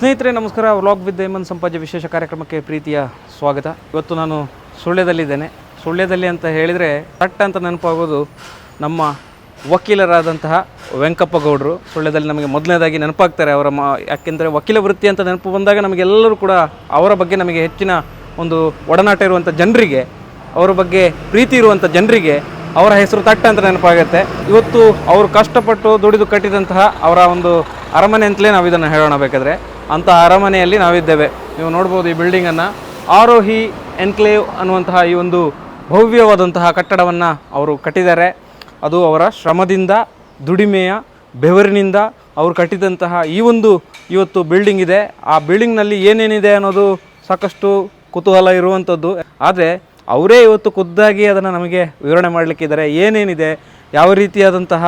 ಸ್ನೇಹಿತರೆ, ನಮಸ್ಕಾರ. Vlog with Hemant Sampaje ವಿಶೇಷ ಕಾರ್ಯಕ್ರಮಕ್ಕೆ ಪ್ರೀತಿಯ ಸ್ವಾಗತ. ಇವತ್ತು ನಾನು ಸುಳ್ಯದಲ್ಲಿದ್ದೇನೆ. ಸುಳ್ಯದಲ್ಲಿ ಅಂತ ಹೇಳಿದರೆ ಕಟ್ ಅಂತ ನೆನಪಾಗೋದು ನಮ್ಮ ವಕೀಲರಾದಂತಹ ವೆಂಕಪ್ಪ ಗೌಡರು. ಸುಳ್ಯದಲ್ಲಿ ನಮಗೆ ಮೊದಲನೇದಾಗಿ ನೆನಪಾಗ್ತಾರೆ ಅವರ ಮ, ಯಾಕೆಂದರೆ ವಕೀಲ ವೃತ್ತಿ ಅಂತ ನೆನಪು ಬಂದಾಗ ನಮಗೆಲ್ಲರೂ ಕೂಡ ಅವರ ಬಗ್ಗೆ ನಮಗೆ ಹೆಚ್ಚಿನ ಒಂದು ಒಡನಾಟ ಇರುವಂಥ ಜನರಿಗೆ, ಅವರ ಬಗ್ಗೆ ಪ್ರೀತಿ ಇರುವಂಥ ಜನರಿಗೆ ಅವರ ಹೆಸರು ತಟ್ಟ ಅಂತ ನೆನಪಾಗುತ್ತೆ. ಇವತ್ತು ಅವರು ಕಷ್ಟಪಟ್ಟು ದುಡಿದು ಕಟ್ಟಿದಂತಹ ಅವರ ಒಂದು ಅರಮನೆ ಅಂತಲೇ ನಾವು ಇದನ್ನು ಹೇಳೋಣ ಬೇಕಾದರೆ. ಅಂತಹ ಅರಮನೆಯಲ್ಲಿ ನಾವಿದ್ದೇವೆ. ನೀವು ನೋಡ್ಬೋದು ಈ ಬಿಲ್ಡಿಂಗನ್ನು ಆರೋಹಿ ಎನ್ಕ್ಲೇವ್ ಅನ್ನುವಂತಹ ಈ ಒಂದು ಭವ್ಯವಾದಂತಹ ಕಟ್ಟಡವನ್ನು ಅವರು ಕಟ್ಟಿದ್ದಾರೆ. ಅದು ಅವರ ಶ್ರಮದಿಂದ, ದುಡಿಮೆಯ, ಬೆವರಿನಿಂದ ಅವರು ಕಟ್ಟಿದಂತಹ ಈ ಒಂದು ಇವತ್ತು ಬಿಲ್ಡಿಂಗ್ ಇದೆ. ಆ ಬಿಲ್ಡಿಂಗ್ನಲ್ಲಿ ಏನೇನಿದೆ ಅನ್ನೋದು ಸಾಕಷ್ಟು ಕುತೂಹಲ ಇರುವಂಥದ್ದು ಆದರೆ ಅವರೇ ಇವತ್ತು ಖುದ್ದಾಗಿ ಅದನ್ನು ನಮಗೆ ವಿವರಣೆ ಮಾಡಲಿಕ್ಕಿದ್ದಾರೆ. ಏನೇನಿದೆ? ಯಾವ ರೀತಿಯಾದಂತಹ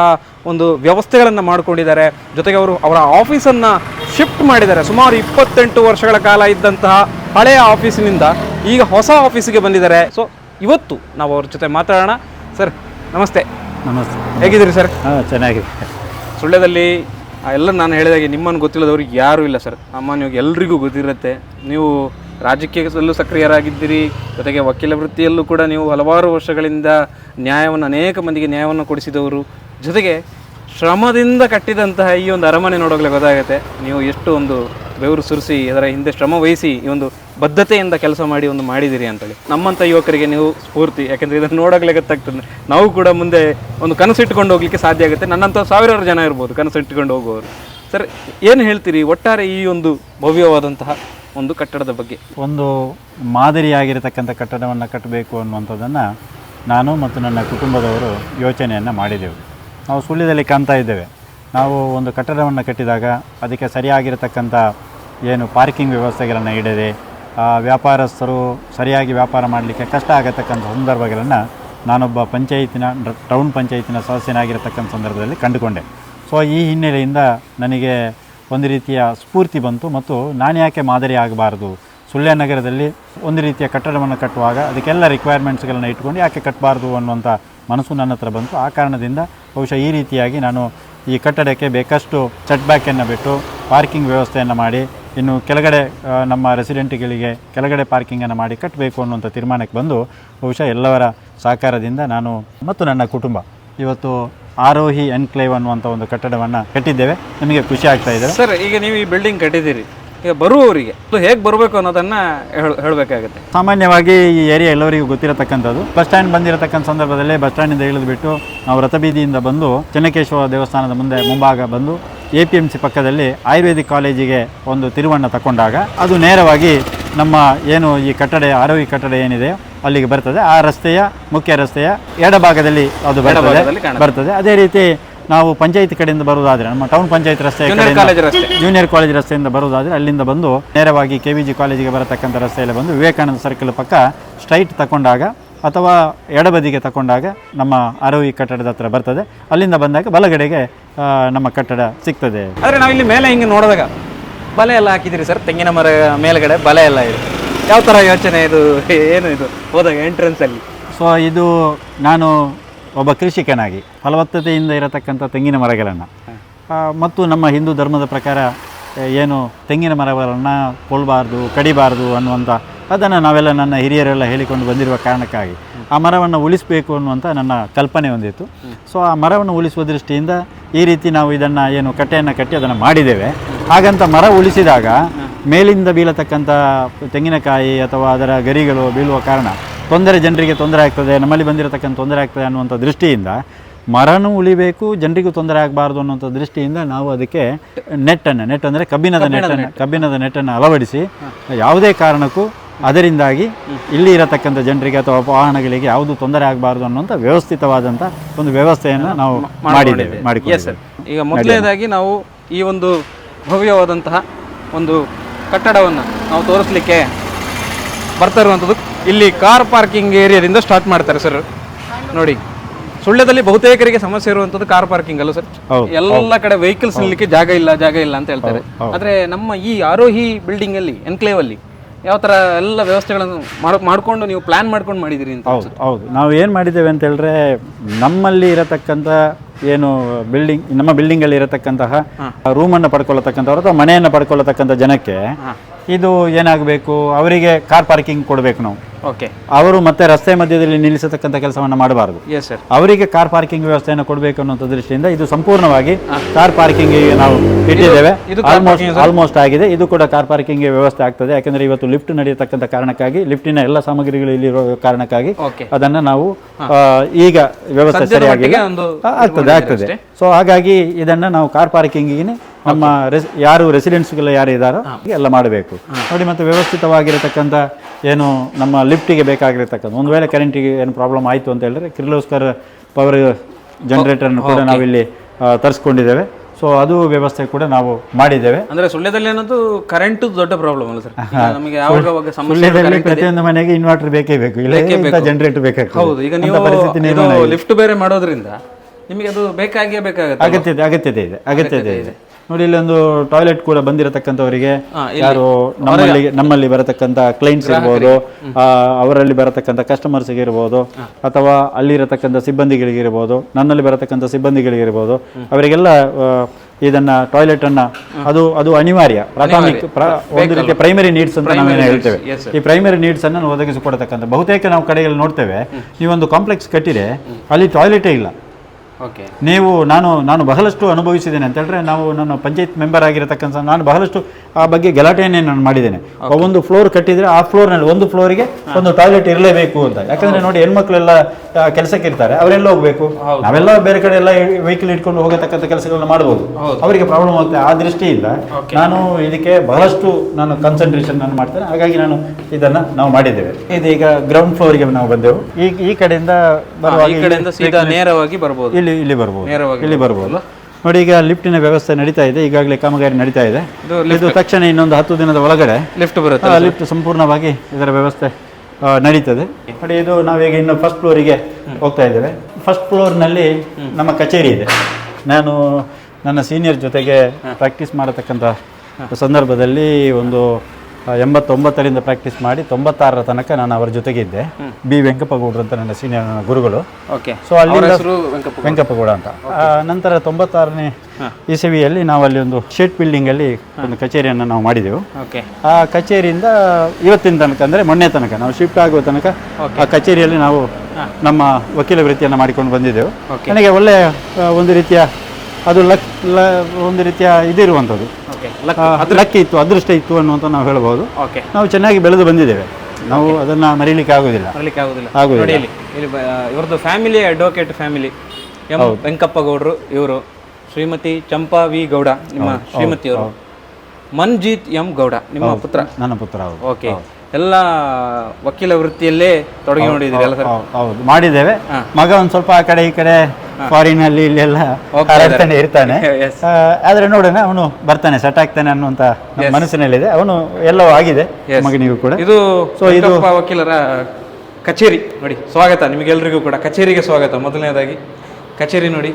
ಒಂದು ವ್ಯವಸ್ಥೆಗಳನ್ನು ಮಾಡಿಕೊಂಡಿದ್ದಾರೆ. ಜೊತೆಗೆ ಅವರು ಅವರ ಆಫೀಸನ್ನು ಶಿಫ್ಟ್ ಮಾಡಿದ್ದಾರೆ. ಸುಮಾರು ಇಪ್ಪತ್ತೆಂಟು ವರ್ಷಗಳ ಕಾಲ ಇದ್ದಂತಹ ಹಳೆಯ ಆಫೀಸಿನಿಂದ ಈಗ ಹೊಸ ಆಫೀಸಿಗೆ ಬಂದಿದ್ದಾರೆ. ಸೊ ಇವತ್ತು ನಾವು ಅವ್ರ ಜೊತೆ ಮಾತಾಡೋಣ. ಸರ್ ನಮಸ್ತೆ. ನಮಸ್ತೆ. ಹೇಗಿದ್ದೀರಿ ಸರ್? ಹಾಂ ಚೆನ್ನಾಗಿದೆ ಸುಳ್ಳ್ಯದಲ್ಲಿ ಎಲ್ಲ ನಾನು ಹೇಳಿದಾಗೆ ನಿಮ್ಮನ್ನು ಗೊತ್ತಿಲ್ಲದವ್ರಿಗೆ ಯಾರೂ ಇಲ್ಲ ಸರ್. ಸಾಮಾನ್ಯವಾಗಿ ಎಲ್ರಿಗೂ ಗೊತ್ತಿರುತ್ತೆ. ನೀವು ರಾಜಕೀಯದಲ್ಲೂ ಸಕ್ರಿಯರಾಗಿದ್ದೀರಿ. ಜೊತೆಗೆ ವಕೀಲ ವೃತ್ತಿಯಲ್ಲೂ ಕೂಡ ನೀವು ಹಲವಾರು ವರ್ಷಗಳಿಂದ ನ್ಯಾಯವನ್ನು, ಅನೇಕ ಮಂದಿಗೆ ನ್ಯಾಯವನ್ನು ಕೊಡಿಸಿದವರು. ಜೊತೆಗೆ ಶ್ರಮದಿಂದ ಕಟ್ಟಿದಂತಹ ಈ ಒಂದು ಅರಮನೆ ನೋಡೋಗ್ಲೇ ಗೊತ್ತಾಗುತ್ತೆ. ನೀವು ಎಷ್ಟು ಒಂದು ಬೆವರು ಸುರಿಸಿ, ಅದರ ಹಿಂದೆ ಶ್ರಮ ಈ ಒಂದು ಬದ್ಧತೆಯಿಂದ ಕೆಲಸ ಮಾಡಿ ಒಂದು ಮಾಡಿದ್ದೀರಿ ಅಂತೇಳಿ. ನಮ್ಮಂಥ ಯುವಕರಿಗೆ ನೀವು ಸ್ಫೂರ್ತಿ, ಯಾಕೆಂದರೆ ಇದನ್ನು ನೋಡೋಗ್ಲೇ ಗೊತ್ತಾಗ್ತದೆ. ನಾವು ಕೂಡ ಮುಂದೆ ಒಂದು ಕನಸು ಇಟ್ಕೊಂಡು ಹೋಗ್ಲಿಕ್ಕೆ ಸಾಧ್ಯ ಆಗುತ್ತೆ. ನನ್ನಂಥ ಸಾವಿರಾರು ಜನ ಇರ್ಬೋದು ಕನಸು ಇಟ್ಕೊಂಡು ಹೋಗುವವರು. ಸರ್, ಏನು ಹೇಳ್ತೀರಿ? ಒಟ್ಟಾರೆ ಈ ಒಂದು ಭವ್ಯವಾದಂತಹ ಒಂದು ಕಟ್ಟಡದ ಬಗ್ಗೆ. ಒಂದು ಮಾದರಿಯಾಗಿರತಕ್ಕಂಥ ಕಟ್ಟಡವನ್ನು ಕಟ್ಟಬೇಕು ಅನ್ನುವಂಥದ್ದನ್ನು ನಾನು ಮತ್ತು ನನ್ನ ಕುಟುಂಬದವರು ಯೋಚನೆಯನ್ನು ಮಾಡಿದೆವು. ನಾವು ಸುಳ್ಯದಲ್ಲಿ ಕಾಣ್ತಾ ಇದ್ದೇವೆ. ನಾವು ಒಂದು ಕಟ್ಟಡವನ್ನು ಕಟ್ಟಿದಾಗ ಅದಕ್ಕೆ ಸರಿಯಾಗಿರತಕ್ಕಂಥ ಏನು ಪಾರ್ಕಿಂಗ್ ವ್ಯವಸ್ಥೆಗಳನ್ನು ಇಡದೆ ವ್ಯಾಪಾರಸ್ಥರು ಸರಿಯಾಗಿ ವ್ಯಾಪಾರ ಮಾಡಲಿಕ್ಕೆ ಕಷ್ಟ ಆಗತಕ್ಕಂಥ ಸಂದರ್ಭಗಳನ್ನು ನಾನೊಬ್ಬ ಪಂಚಾಯತಿನ, ಟೌನ್ ಪಂಚಾಯತಿನ ಸದಸ್ಯನಾಗಿರತಕ್ಕಂಥ ಸಂದರ್ಭದಲ್ಲಿ ಕಂಡುಕೊಂಡೆ. ಸೊ ಈ ಹಿನ್ನೆಲೆಯಿಂದ ನನಗೆ ಒಂದು ರೀತಿಯ ಸ್ಫೂರ್ತಿ ಬಂತು ಮತ್ತು ನಾನು ಯಾಕೆ ಮಾದರಿ ಆಗಬಾರ್ದು? ಸುಳ್ಯ ನಗರದಲ್ಲಿ ಒಂದು ರೀತಿಯ ಕಟ್ಟಡವನ್ನು ಕಟ್ಟುವಾಗ ಅದಕ್ಕೆಲ್ಲ ರಿಕ್ವೈರ್ಮೆಂಟ್ಸ್ಗಳನ್ನು ಇಟ್ಕೊಂಡು ಯಾಕೆ ಕಟ್ಟಬಾರ್ದು ಅನ್ನುವಂಥ ಮನಸ್ಸು ನನ್ನ ಹತ್ರ ಬಂತು. ಆ ಕಾರಣದಿಂದ ಬಹುಶಃ ಈ ರೀತಿಯಾಗಿ ನಾನು ಈ ಕಟ್ಟಡಕ್ಕೆ ಬೇಕಷ್ಟು ಸೆಟ್ ಬ್ಯಾಕನ್ನು ಬಿಟ್ಟು ಪಾರ್ಕಿಂಗ್ ವ್ಯವಸ್ಥೆಯನ್ನು ಮಾಡಿ, ಇನ್ನು ಕೆಳಗಡೆ ನಮ್ಮ ರೆಸಿಡೆಂಟ್ಗಳಿಗೆ ಕೆಳಗಡೆ ಪಾರ್ಕಿಂಗನ್ನು ಮಾಡಿ ಕಟ್ಟಬೇಕು ಅನ್ನುವಂಥ ತೀರ್ಮಾನಕ್ಕೆ ಬಂದು ಬಹುಶಃ ಎಲ್ಲವರ ಸಹಕಾರದಿಂದ ನಾನು ಮತ್ತು ನನ್ನ ಕುಟುಂಬ ಇವತ್ತು ಆರೋಹಿ ಎನ್ಕ್ಲೇವ್ ಅನ್ನುವಂಥ ಒಂದು ಕಟ್ಟಡವನ್ನು ಕಟ್ಟಿದ್ದೇವೆ. ನಮಗೆ ಖುಷಿ ಆಗ್ತಾ ಇದೆ ಸರ್ ಈಗ ನೀವು ಈ ಬಿಲ್ಡಿಂಗ್ ಕಟ್ಟಿದ್ದೀರಿ. ಈಗ ಬರುವವರಿಗೆ ಹೇಗೆ ಬರಬೇಕು ಅನ್ನೋದನ್ನ ಹೇಳ್- ಹೇಳಬೇಕಾಗುತ್ತೆ. ಸಾಮಾನ್ಯವಾಗಿ ಈ ಏರಿಯಾ ಎಲ್ಲರಿಗೂ ಗೊತ್ತಿರತಕ್ಕಂಥದ್ದು. ಬಸ್ ಸ್ಟ್ಯಾಂಡ್ ಬಂದಿರತಕ್ಕಂಥ ಸಂದರ್ಭದಲ್ಲಿ ಬಸ್ ಸ್ಟ್ಯಾಂಡಿಂದ ಇಳಿದುಬಿಟ್ಟು ನಾವು ರಥಬೀದಿಯಿಂದ ಬಂದು ಚೆನ್ನಕೇಶವ ದೇವಸ್ಥಾನದ ಮುಂದೆ ಮುಂಭಾಗ ಬಂದು ಎ ಪಿ ಎಂ ಸಿ ಪಕ್ಕದಲ್ಲಿ ಆಯುರ್ವೇದಿಕ್ ಕಾಲೇಜಿಗೆ ಒಂದು ತಿರುವನ್ನು ತಗೊಂಡಾಗ ಅದು ನೇರವಾಗಿ ನಮ್ಮ ಏನು ಈ ಕಟ್ಟಡ ಆರೋಗ್ಯ ಕಟ್ಟಡ ಏನಿದೆ ಅಲ್ಲಿಗೆ ಬರ್ತದೆ. ಆ ರಸ್ತೆಯ ಮುಖ್ಯ ರಸ್ತೆಯ ಎಡಭಾಗದಲ್ಲಿ ಅದು ಬರ್ತದೆ. ಬರ್ತದೆ. ಅದೇ ರೀತಿ ನಾವು ಪಂಚಾಯತ್ ಕಡೆಯಿಂದ ಬರುವುದಾದ್ರೆ ನಮ್ಮ ಟೌನ್ ಪಂಚಾಯತ್ ರಸ್ತೆ. ಜೂನಿಯರ್ ಕಾಲೇಜ್ ರಸ್ತೆಯಿಂದ ಬರುವುದಾದರೆ ಅಲ್ಲಿಂದ ಬಂದು ನೇರವಾಗಿ ಕೆ ವಿ ಜಿ ಕಾಲೇಜಿಗೆ ಬರತಕ್ಕಂಥ ರಸ್ತೆಯಲ್ಲಿ ಬಂದು ವಿವೇಕಾನಂದ ಸರ್ಕಲ್ ಪಕ್ಕ ಸ್ಟ್ರೈಟ್ ತಗೊಂಡಾಗ ಅಥವಾ ಎಡಬದಿಗೆ ತಗೊಂಡಾಗ ನಮ್ಮ ಆರೋಗ್ಯ ಕಟ್ಟಡದ ಹತ್ರ ಬರ್ತದೆ. ಅಲ್ಲಿಂದ ಬಂದಾಗ ಬಲಗಡೆಗೆ ನಮ್ಮ ಕಟ್ಟಡ ಸಿಗ್ತದೆ. ಆದರೆ ನಾವು ಇಲ್ಲಿ ಮೇಲೆ ಹಿಂಗೆ ನೋಡಿದಾಗ ಬಲೆ ಎಲ್ಲ ಹಾಕಿದ್ದೀರಿ ಸರ್. ತೆಂಗಿನ ಮರ ಮೇಲ್ಗಡೆ ಬಲೆ ಎಲ್ಲ ಇದೆ. ಯಾವ ಥರ ಯೋಚನೆ ಇದು? ಏನು ಇದು? ಹೋದಾಗ ಎಂಟ್ರೆನ್ಸ್ ಅಲ್ಲಿ. ಸೊ ಇದು ನಾನು ಒಬ್ಬ ಕೃಷಿಕನಾಗಿ ಫಲವತ್ತತೆಯಿಂದ ಇರತಕ್ಕಂಥ ತೆಂಗಿನ ಮರಗಳನ್ನು. ಮತ್ತು ನಮ್ಮ ಹಿಂದೂ ಧರ್ಮದ ಪ್ರಕಾರ ಏನು ತೆಂಗಿನ ಮರಗಳನ್ನು ಕೊಲ್ಲಬಾರ್ದು ಕಡಿಬಾರ್ದು ಅನ್ನುವಂಥ ಅದನ್ನು ನಾವೆಲ್ಲ ನನ್ನ ಹಿರಿಯರೆಲ್ಲ ಹೇಳಿಕೊಂಡು ಬಂದಿರುವ ಕಾರಣಕ್ಕಾಗಿ. ಆ ಮರವನ್ನು ಉಳಿಸಬೇಕು ಅನ್ನುವಂಥ ನನ್ನ ಕಲ್ಪನೆ ಹೊಂದಿತ್ತು ಸೊ ಆ ಮರವನ್ನು ಉಳಿಸುವ ದೃಷ್ಟಿಯಿಂದ ಈ ರೀತಿ ನಾವು ಇದನ್ನು ಏನು ಕಟ್ಟೆಯನ್ನು ಕಟ್ಟಿ ಅದನ್ನು ಮಾಡಿದ್ದೇವೆ. ಹಾಗಂತ ಮರ ಉಳಿಸಿದಾಗ ಮೇಲಿಂದ ಬೀಳತಕ್ಕಂಥ ತೆಂಗಿನಕಾಯಿ ಅಥವಾ ಅದರ ಗರಿಗಳು ಬೀಳುವ ಕಾರಣ ತೊಂದರೆ ಜನರಿಗೆ ತೊಂದರೆ ಆಗ್ತದೆ ನಮ್ಮಲ್ಲಿ ಬಂದಿರತಕ್ಕಂಥ ತೊಂದರೆ ಆಗ್ತದೆ ಅನ್ನುವಂಥ ದೃಷ್ಟಿಯಿಂದ ಮರನೂ ಉಳಿಬೇಕು ಜನರಿಗೂ ತೊಂದರೆ ಆಗಬಾರ್ದು ಅನ್ನುವಂಥ ದೃಷ್ಟಿಯಿಂದ ನಾವು ಅದಕ್ಕೆ ನೆಟ್ಟನ್ನು ನೆಟ್ ಅಂದರೆ ಕಬ್ಬಿಣದ ನೆಟ್ಟನ್ನು ಕಬ್ಬಿಣದ ನೆಟ್ಟನ್ನು ಅಳವಡಿಸಿ ಯಾವುದೇ ಕಾರಣಕ್ಕೂ ಅದರಿಂದಾಗಿ ಇಲ್ಲಿ ಇರತಕ್ಕಂಥ ಜನರಿಗೆ ಅಥವಾ ವಾಹನಗಳಿಗೆ ಯಾವುದು ತೊಂದರೆ ಆಗಬಾರ್ದು ಅನ್ನುವಂಥ ವ್ಯವಸ್ಥಿತವಾದಂಥ ಒಂದು ವ್ಯವಸ್ಥೆಯನ್ನು ನಾವು ಮಾಡಿದ್ದೇವೆ ಮಾಡಿ ಈಗ ಮೊದಲನೇದಾಗಿ ನಾವು ಈ ಒಂದು ಭವ್ಯವಾದಂತಹ ಒಂದು ಕಟ್ಟಡವನ್ನು ನಾವು ತೋರಿಸ್ಲಿಕ್ಕೆ ಬರ್ತಾ ಇರುವಂಥದ್ದು. ಇಲ್ಲಿ ಕಾರ್ ಪಾರ್ಕಿಂಗ್ ಏರಿಯಾದಿಂದ ಸ್ಟಾರ್ಟ್ ಮಾಡ್ತಾರೆ ಸರ್. ನೋಡಿ ಸುಳ್ಳ್ಯದಲ್ಲಿ ಬಹುತೇಕರಿಗೆ ಸಮಸ್ಯೆ ಇರುವಂಥದ್ದು ಕಾರ್ ಪಾರ್ಕಿಂಗ್ ಅಲ್ಲ ಸರ್. ಎಲ್ಲ ಕಡೆ ವೆಹಿಕಲ್ಸ್ ನಿಲ್ಲಕ್ಕೆ ಜಾಗ ಇಲ್ಲ ಜಾಗ ಇಲ್ಲ ಅಂತ ಹೇಳ್ತಾರೆ. ಆದ್ರೆ ನಮ್ಮ ಈ ಆರೋಹಿ ಬಿಲ್ಡಿಂಗ್ ಅಲ್ಲಿ ಎನ್ಕ್ಲೇವ್ ಅಲ್ಲಿ ಯಾವ ಥರ ಎಲ್ಲ ವ್ಯವಸ್ಥೆಗಳನ್ನು ಮಾಡ್ ಮಾಡ್ಕೊಂಡು ನೀವು ಪ್ಲಾನ್ ಮಾಡ್ಕೊಂಡು ಮಾಡಿದ್ದೀರಿ ಅಂತ ಹೌದು ಹೌದು. ನಾವು ಏನು ಮಾಡಿದ್ದೇವೆ ಅಂತ ಹೇಳಿದ್ರೆ ನಮ್ಮಲ್ಲಿ ಇರತಕ್ಕಂಥ ಏನು ಬಿಲ್ಡಿಂಗ್ ನಮ್ಮ ಬಿಲ್ಡಿಂಗಲ್ಲಿ ಇರತಕ್ಕಂತಹ ರೂಮನ್ನು ಪಡ್ಕೊಳ್ಳತಕ್ಕಂಥವ್ರು ಅಥವಾ ಮನೆಯನ್ನು ಪಡ್ಕೊಳ್ಳತಕ್ಕಂಥ ಜನಕ್ಕೆ ಇದು ಏನಾಗಬೇಕು? ಅವರಿಗೆ ಕಾರ್ ಪಾರ್ಕಿಂಗ್ ಕೊಡಬೇಕು ನಾವು. ಓಕೆ ಅವರು ಮತ್ತೆ ರಸ್ತೆ ಮಧ್ಯದಲ್ಲಿ ನಿಲ್ಲಿಸತಕ್ಕಂತ ಕೆಲಸವನ್ನು ಮಾಡಬಾರದು. ಎಸ್ ಸರ್ ಅವರಿಗೆ ಕಾರ್ ಪಾರ್ಕಿಂಗ್ ವ್ಯವಸ್ಥೆಯನ್ನು ಕೊಡಬೇಕು ಅನ್ನೋ ದೃಷ್ಟಿಯಿಂದ ಇದು ಸಂಪೂರ್ಣವಾಗಿ ಕಾರ್ ಪಾರ್ಕಿಂಗ್ ನಾವು ಇಟ್ಟಿದ್ದೇವೆ. ಆಲ್ಮೋಸ್ಟ್ ಆಲ್ಮೋಸ್ಟ್ ಆಗಿದೆ. ಇದು ಕೂಡ ಕಾರ್ ಪಾರ್ಕಿಂಗ್ ವ್ಯವಸ್ಥೆ ಆಗ್ತದೆ. ಯಾಕಂದ್ರೆ ಇವತ್ತು ಲಿಫ್ಟ್ ನಡೆಯತಕ್ಕಂಥ ಕಾರಣಕ್ಕಾಗಿ ಲಿಫ್ಟಿನ ಎಲ್ಲ ಸಾಮಗ್ರಿಗಳು ಇಲ್ಲಿರೋ ಕಾರಣಕ್ಕಾಗಿ ಅದನ್ನ ನಾವು ಈಗ ವ್ಯವಸ್ಥೆ ಸರಿಯಾಗಿ ಆಗ್ತದೆ ಆಗ್ತದೆ. ಸೊ ಹಾಗಾಗಿ ಇದನ್ನ ನಾವು ಕಾರ್ ಪಾರ್ಕಿಂಗಿಗೆ ನಮ್ಮ ರೆಸ್- ಯಾರು ರೆಸಿಡೆಂಟ್ಸ್ಗೆಲ್ಲ ಯಾರು ಇದ್ದಾರೋ ಎಲ್ಲ ಮಾಡಬೇಕು. ನೋಡಿ ಮತ್ತೆ ವ್ಯವಸ್ಥಿತವಾಗಿರತಕ್ಕಂಥ ಏನು ನಮ್ಮ ಲಿಫ್ಟಿಗೆ ಬೇಕಾಗಿರತಕ್ಕಂಥ ಒಂದು ವೇಳೆ ಕರೆಂಟಿಗೆ ಏನು ಪ್ರಾಬ್ಲಮ್ ಆಯಿತು ಅಂತ ಹೇಳಿದ್ರೆ ಕಿರ್ಲೋಸ್ಕರ್ ಪವರ್ ಜನರೇಟರ್ನ ಕೂಡ ನಾವಿಲ್ಲಿ ಇಲ್ಲಿ ತರಿಸ್ಕೊಂಡಿದ್ದೇವೆ. ಸೊ ಅದು ವ್ಯವಸ್ಥೆ ಕೂಡ ನಾವು ಮಾಡಿದ್ದೇವೆ. ಅಂದ್ರೆ ಸುಳ್ಳ್ಯದಲ್ಲಿ ಅನ್ನೋದು ಕರೆಂಟ್ ದೊಡ್ಡ ಪ್ರಾಬ್ಲಮ್ ಅಲ್ಲ ಸರ್ ನಮಗೆ ಯಾವಾಗ ಸುಳ್ಯದಲ್ಲಿ ಪ್ರತಿಯೊಂದು ಮನೆಗೆ ಇನ್ವರ್ಟರ್ ಬೇಕೇ ಬೇಕು. ಇಲ್ಲ ಜನರೇಟರ್ ಬೇಕಾಗ್ತದೆ. ಹೌದು ಈಗ ನೀವು ಲಿಫ್ಟ್ ಬೇರೆ ಮಾಡೋದ್ರಿಂದ ನಿಮಗೆ ಅದು ಬೇಕಾಗಿಯೇ ಬೇಕಾಗುತ್ತೆ ಅಗತ್ಯತೆ ಅಗತ್ಯತೆ ಇದೆ ಅಗತ್ಯತೆ ಇದೆ. ನೋಡಿ ಇಲ್ಲಿ ಒಂದು ಟಾಯ್ಲೆಟ್ ಕೂಡ ಬಂದಿರತಕ್ಕಂಥವರಿಗೆ ಯಾರು ನಮ್ಮಲ್ಲಿ ನಮ್ಮಲ್ಲಿ ಬರತಕ್ಕಂಥ ಕ್ಲೈಂಟ್ಸ್ ಇರ್ಬೋದು ಆ, ಅವರಲ್ಲಿ ಬರತಕ್ಕಂಥ ಕಸ್ಟಮರ್ಸ್ ಇರ್ಬೋದು ಅಥವಾ ಅಲ್ಲಿರತಕ್ಕಂಥ ಸಿಬ್ಬಂದಿಗಳಿಗಿರ್ಬೋದು ನನ್ನಲ್ಲಿ ಬರತಕ್ಕಂಥ ಸಿಬ್ಬಂದಿಗಳಿಗಿರ್ಬೋದು ಅವರಿಗೆಲ್ಲ ಇದನ್ನ ಟಾಯ್ಲೆಟ್ ಅನ್ನ ಅದು ಅದು ಅನಿವಾರ್ಯ. ಪ್ರಾಥಮಿಕ ಪ್ರ- ಒಂದು ರೀತಿಯ ಪ್ರೈಮರಿ ನೀಡ್ಸ್ ಅಂತ ನಾವೇನು ಹೇಳ್ತೇವೆ. ಈ ಪ್ರೈಮರಿ ನೀಡ್ಸ್ ಅನ್ನು ಒದಗಿಸಿಕೊಡತಕ್ಕಂಥ. ಬಹುತೇಕ ನಾವು ಕಡೆಯಲ್ಲಿ ನೋಡ್ತೇವೆ ನೀವೊಂದು ಕಾಂಪ್ಲೆಕ್ಸ್ ಕಟ್ಟಿದೆ ಅಲ್ಲಿ ಟಾಯ್ಲೆಟೇ ಇಲ್ಲ. ನೀವು ನಾನು ನಾನು ಬಹಳಷ್ಟು ಅನುಭವಿಸಿದ್ದೇನೆ ಅಂತ ಹೇಳಿದ್ರೆ ನಾವು ನಾನು ಪಂಚಾಯತ್ ಮೆಂಬರ್ ಆಗಿರತಕ್ಕಂಥ ನಾನು ಬಹಳಷ್ಟು ಆ ಬಗ್ಗೆ ಗಲಾಟೆಯನ್ನೇ ನಾನು ಮಾಡಿದ್ದೇನೆ. ಒಂದು ಫ್ಲೋರ್ ಕಟ್ಟಿದ್ರೆ ಆ ಫ್ಲೋರ್ನಲ್ಲಿ ಒಂದು ಫ್ಲೋರಿಗೆ ಒಂದು ಟಾಯ್ಲೆಟ್ ಇರಲೇಬೇಕು ಅಂತ. ಯಾಕಂದ್ರೆ ನೋಡಿ ಹೆಣ್ಮಕ್ಳೆಲ್ಲ ಕೆಲಸಕ್ಕೆ ಇರ್ತಾರೆ ಅವರೆಲ್ಲ ಹೋಗ್ಬೇಕು. ನಾವೆಲ್ಲ ಬೇರೆ ಕಡೆ ಎಲ್ಲ ವೆಹಿಕಲ್ ಇಟ್ಕೊಂಡು ಹೋಗತಕ್ಕಂಥ ಕೆಲಸಗಳನ್ನ ಮಾಡಬಹುದು ಅವರಿಗೆ ಪ್ರಾಬ್ಲಮ್ ಆಗುತ್ತೆ ಆ ದೃಷ್ಟಿಯಿಂದ ನಾನು ಇದಕ್ಕೆ ಬಹಳಷ್ಟು ನಾನು ಕಾನ್ಸಂಟ್ರೇಷನ್ ನಾನು ಮಾಡ್ತೇನೆ. ಹಾಗಾಗಿ ನಾನು ಇದನ್ನ ನಾವು ಮಾಡಿದ್ದೇವೆ. ಇದೀಗ ಗ್ರೌಂಡ್ ಫ್ಲೋರ್ಗೆ ನಾವು ಬಂದೆವು. ಈ ಈ ಕಡೆಯಿಂದ ಬರುವ ಈ ಕಡೆಯಿಂದ ನೇರವಾಗಿ ಬರ್ಬೋದು. ಇಲ್ಲಿ ಇಲ್ಲಿ ಬರ್ಬೋದು. ಇಲ್ಲಿ ಬರ್ಬೋದು. ನೋಡಿ ಈಗ ಲಿಫ್ಟಿನ ವ್ಯವಸ್ಥೆ ನಡೀತಾ ಇದೆ. ಈಗಾಗಲೇ ಕಾಮಗಾರಿ ನಡೀತಾ ಇದೆ. ಇದು ತಕ್ಷಣ ಇನ್ನೊಂದು ಹತ್ತು ದಿನದ ಒಳಗಡೆ ಲಿಫ್ಟ್ ಬರುತ್ತೆ ಲಿಫ್ಟ್ ಸಂಪೂರ್ಣವಾಗಿ ಇದರ ವ್ಯವಸ್ಥೆ ನಡೀತದೆ. ನೋಡಿ ಇದು ನಾವೀಗ ಇನ್ನು ಫಸ್ಟ್ ಫ್ಲೋರಿಗೆ ಹೋಗ್ತಾ ಇದ್ದೇವೆ. ಫಸ್ಟ್ ಫ್ಲೋರ್ನಲ್ಲಿ ನಮ್ಮ ಕಚೇರಿ ಇದೆ. ನಾನು ನನ್ನ ಸೀನಿಯರ್ ಜೊತೆಗೆ ಪ್ರಾಕ್ಟೀಸ್ ಮಾಡತಕ್ಕಂಥ ಸಂದರ್ಭದಲ್ಲಿ ಒಂದು ಎಂಬತ್ತೊಂಬತ್ತರಿಂದ ಪ್ರಾಕ್ಟೀಸ್ ಮಾಡಿ ತೊಂಬತ್ತಾರರ ತನಕ ನಾನು ಅವರ ಜೊತೆಗಿದ್ದೆ. ಬಿ ವೆಂಕಪ್ಪಗೌಡರು ಅಂತ ನನ್ನ ಸೀನಿಯರ್ ಗುರುಗಳು. ಸೊ ಅಲ್ಲಿಂದ ವೆಂಕಪ್ಪ ವೆಂಕಪ್ಪಗೌಡ. ಅಂತ. ನಂತರ ತೊಂಬತ್ತಾರನೇ ಇಸವಿಯಲ್ಲಿ ನಾವು ಅಲ್ಲಿ ಒಂದು ಶೇಟ್ ಬಿಲ್ಡಿಂಗ್ ಅಲ್ಲಿ ಒಂದು ಕಚೇರಿಯನ್ನು ನಾವು ಮಾಡಿದೆವು. ಆ ಕಚೇರಿಯಿಂದ ಇವತ್ತಿನ ತನಕ ಅಂದರೆ ಮೊನ್ನೆ ತನಕ ನಾವು ಶಿಫ್ಟ್ ಆಗುವ ತನಕ ಆ ಕಚೇರಿಯಲ್ಲಿ ನಾವು ನಮ್ಮ ವಕೀಲ ವೃತ್ತಿಯನ್ನು ಮಾಡಿಕೊಂಡು ಬಂದಿದ್ದೆವು. ನನಗೆ ಒಳ್ಳೆಯ ಒಂದು ರೀತಿಯ ಅದು ಲಕ್ ಲ- ಒಂದು ರೀತಿಯ ಇದಿರುವಂಥದ್ದು. ಲಕ್ ಲಕ್ಕಿ ಇತ್ತು ಅದೃಷ್ಟ ಇತ್ತು ಅನ್ನುವಂಥ ನಾವು ಹೇಳ್ಬೋದು. ನಾವು ಚೆನ್ನಾಗಿ ಬೆಳೆದು ಬಂದಿದ್ದೇವೆ. ನಾವು ಅದನ್ನ ಮರೀಲಿಕ್ಕೆ ಆಗೋದಿಲ್ಲ. ಬರ್ಲಿಕ್ಕೆ ಆಗುದಿಲ್ಲ. ಇಲ್ಲಿ ಇವ್ರದ್ದು family advocate family M Venkappa ಗೌಡ್ರು ಇವರು. ಶ್ರೀಮತಿ ಚಂಪಾ ವಿ ಗೌಡ ನಿಮ್ಮ ಶ್ರೀಮತಿಯವರು. ಮನ್ಜೀತ್ ಎಂ ಗೌಡ ನಿಮ್ಮ ಪುತ್ರ. ನನ್ನ ಪುತ್ರ ಓಕೆ ಎಲ್ಲ ವಕೀಲ ವೃತ್ತಿಯಲ್ಲೇ ತೊಡಗಿ ನೋಡಿದ್ದೀರಿ ಎಲ್ಲ ಸರ್? ಹೌದು, ಮಾಡಿದ್ದೇವೆ. ಮಗ ಒಂದ್ ಸ್ವಲ್ಪ ಆ ಕಡೆ ಈ ಕಡೆ ಫಾರಿನ್ ಅಲ್ಲಿ ಇಲ್ಲೆಲ್ಲ ಹಾರಾಡ್ತಾನೆ ಇರ್ತಾನೆ. ಆದ್ರೆ ನೋಡೋಣ ಅವನು ಬರ್ತಾನೆ ಸೆಟ್ ಆಗ್ತಾನೆ ಅನ್ನುವಂತ ಮನಸ್ಸಿನಲ್ಲಿದೆ. ಅವನು ಎಲ್ಲವೂ ಆಗಿದೆ ಮಗನಿಗೂ ಕೂಡ. ಇದು ಸೊ ಇದು- ವಕೀಲರ ಕಚೇರಿ. ನೋಡಿ ಸ್ವಾಗತ ನಿಮಗೆಲ್ರಿಗೂ ಕೂಡ. ಕಚೇರಿಗೆ ಸ್ವಾಗತ. ಮೊದಲನೇದಾಗಿ ಕಚೇರಿ ನೋಡಿ.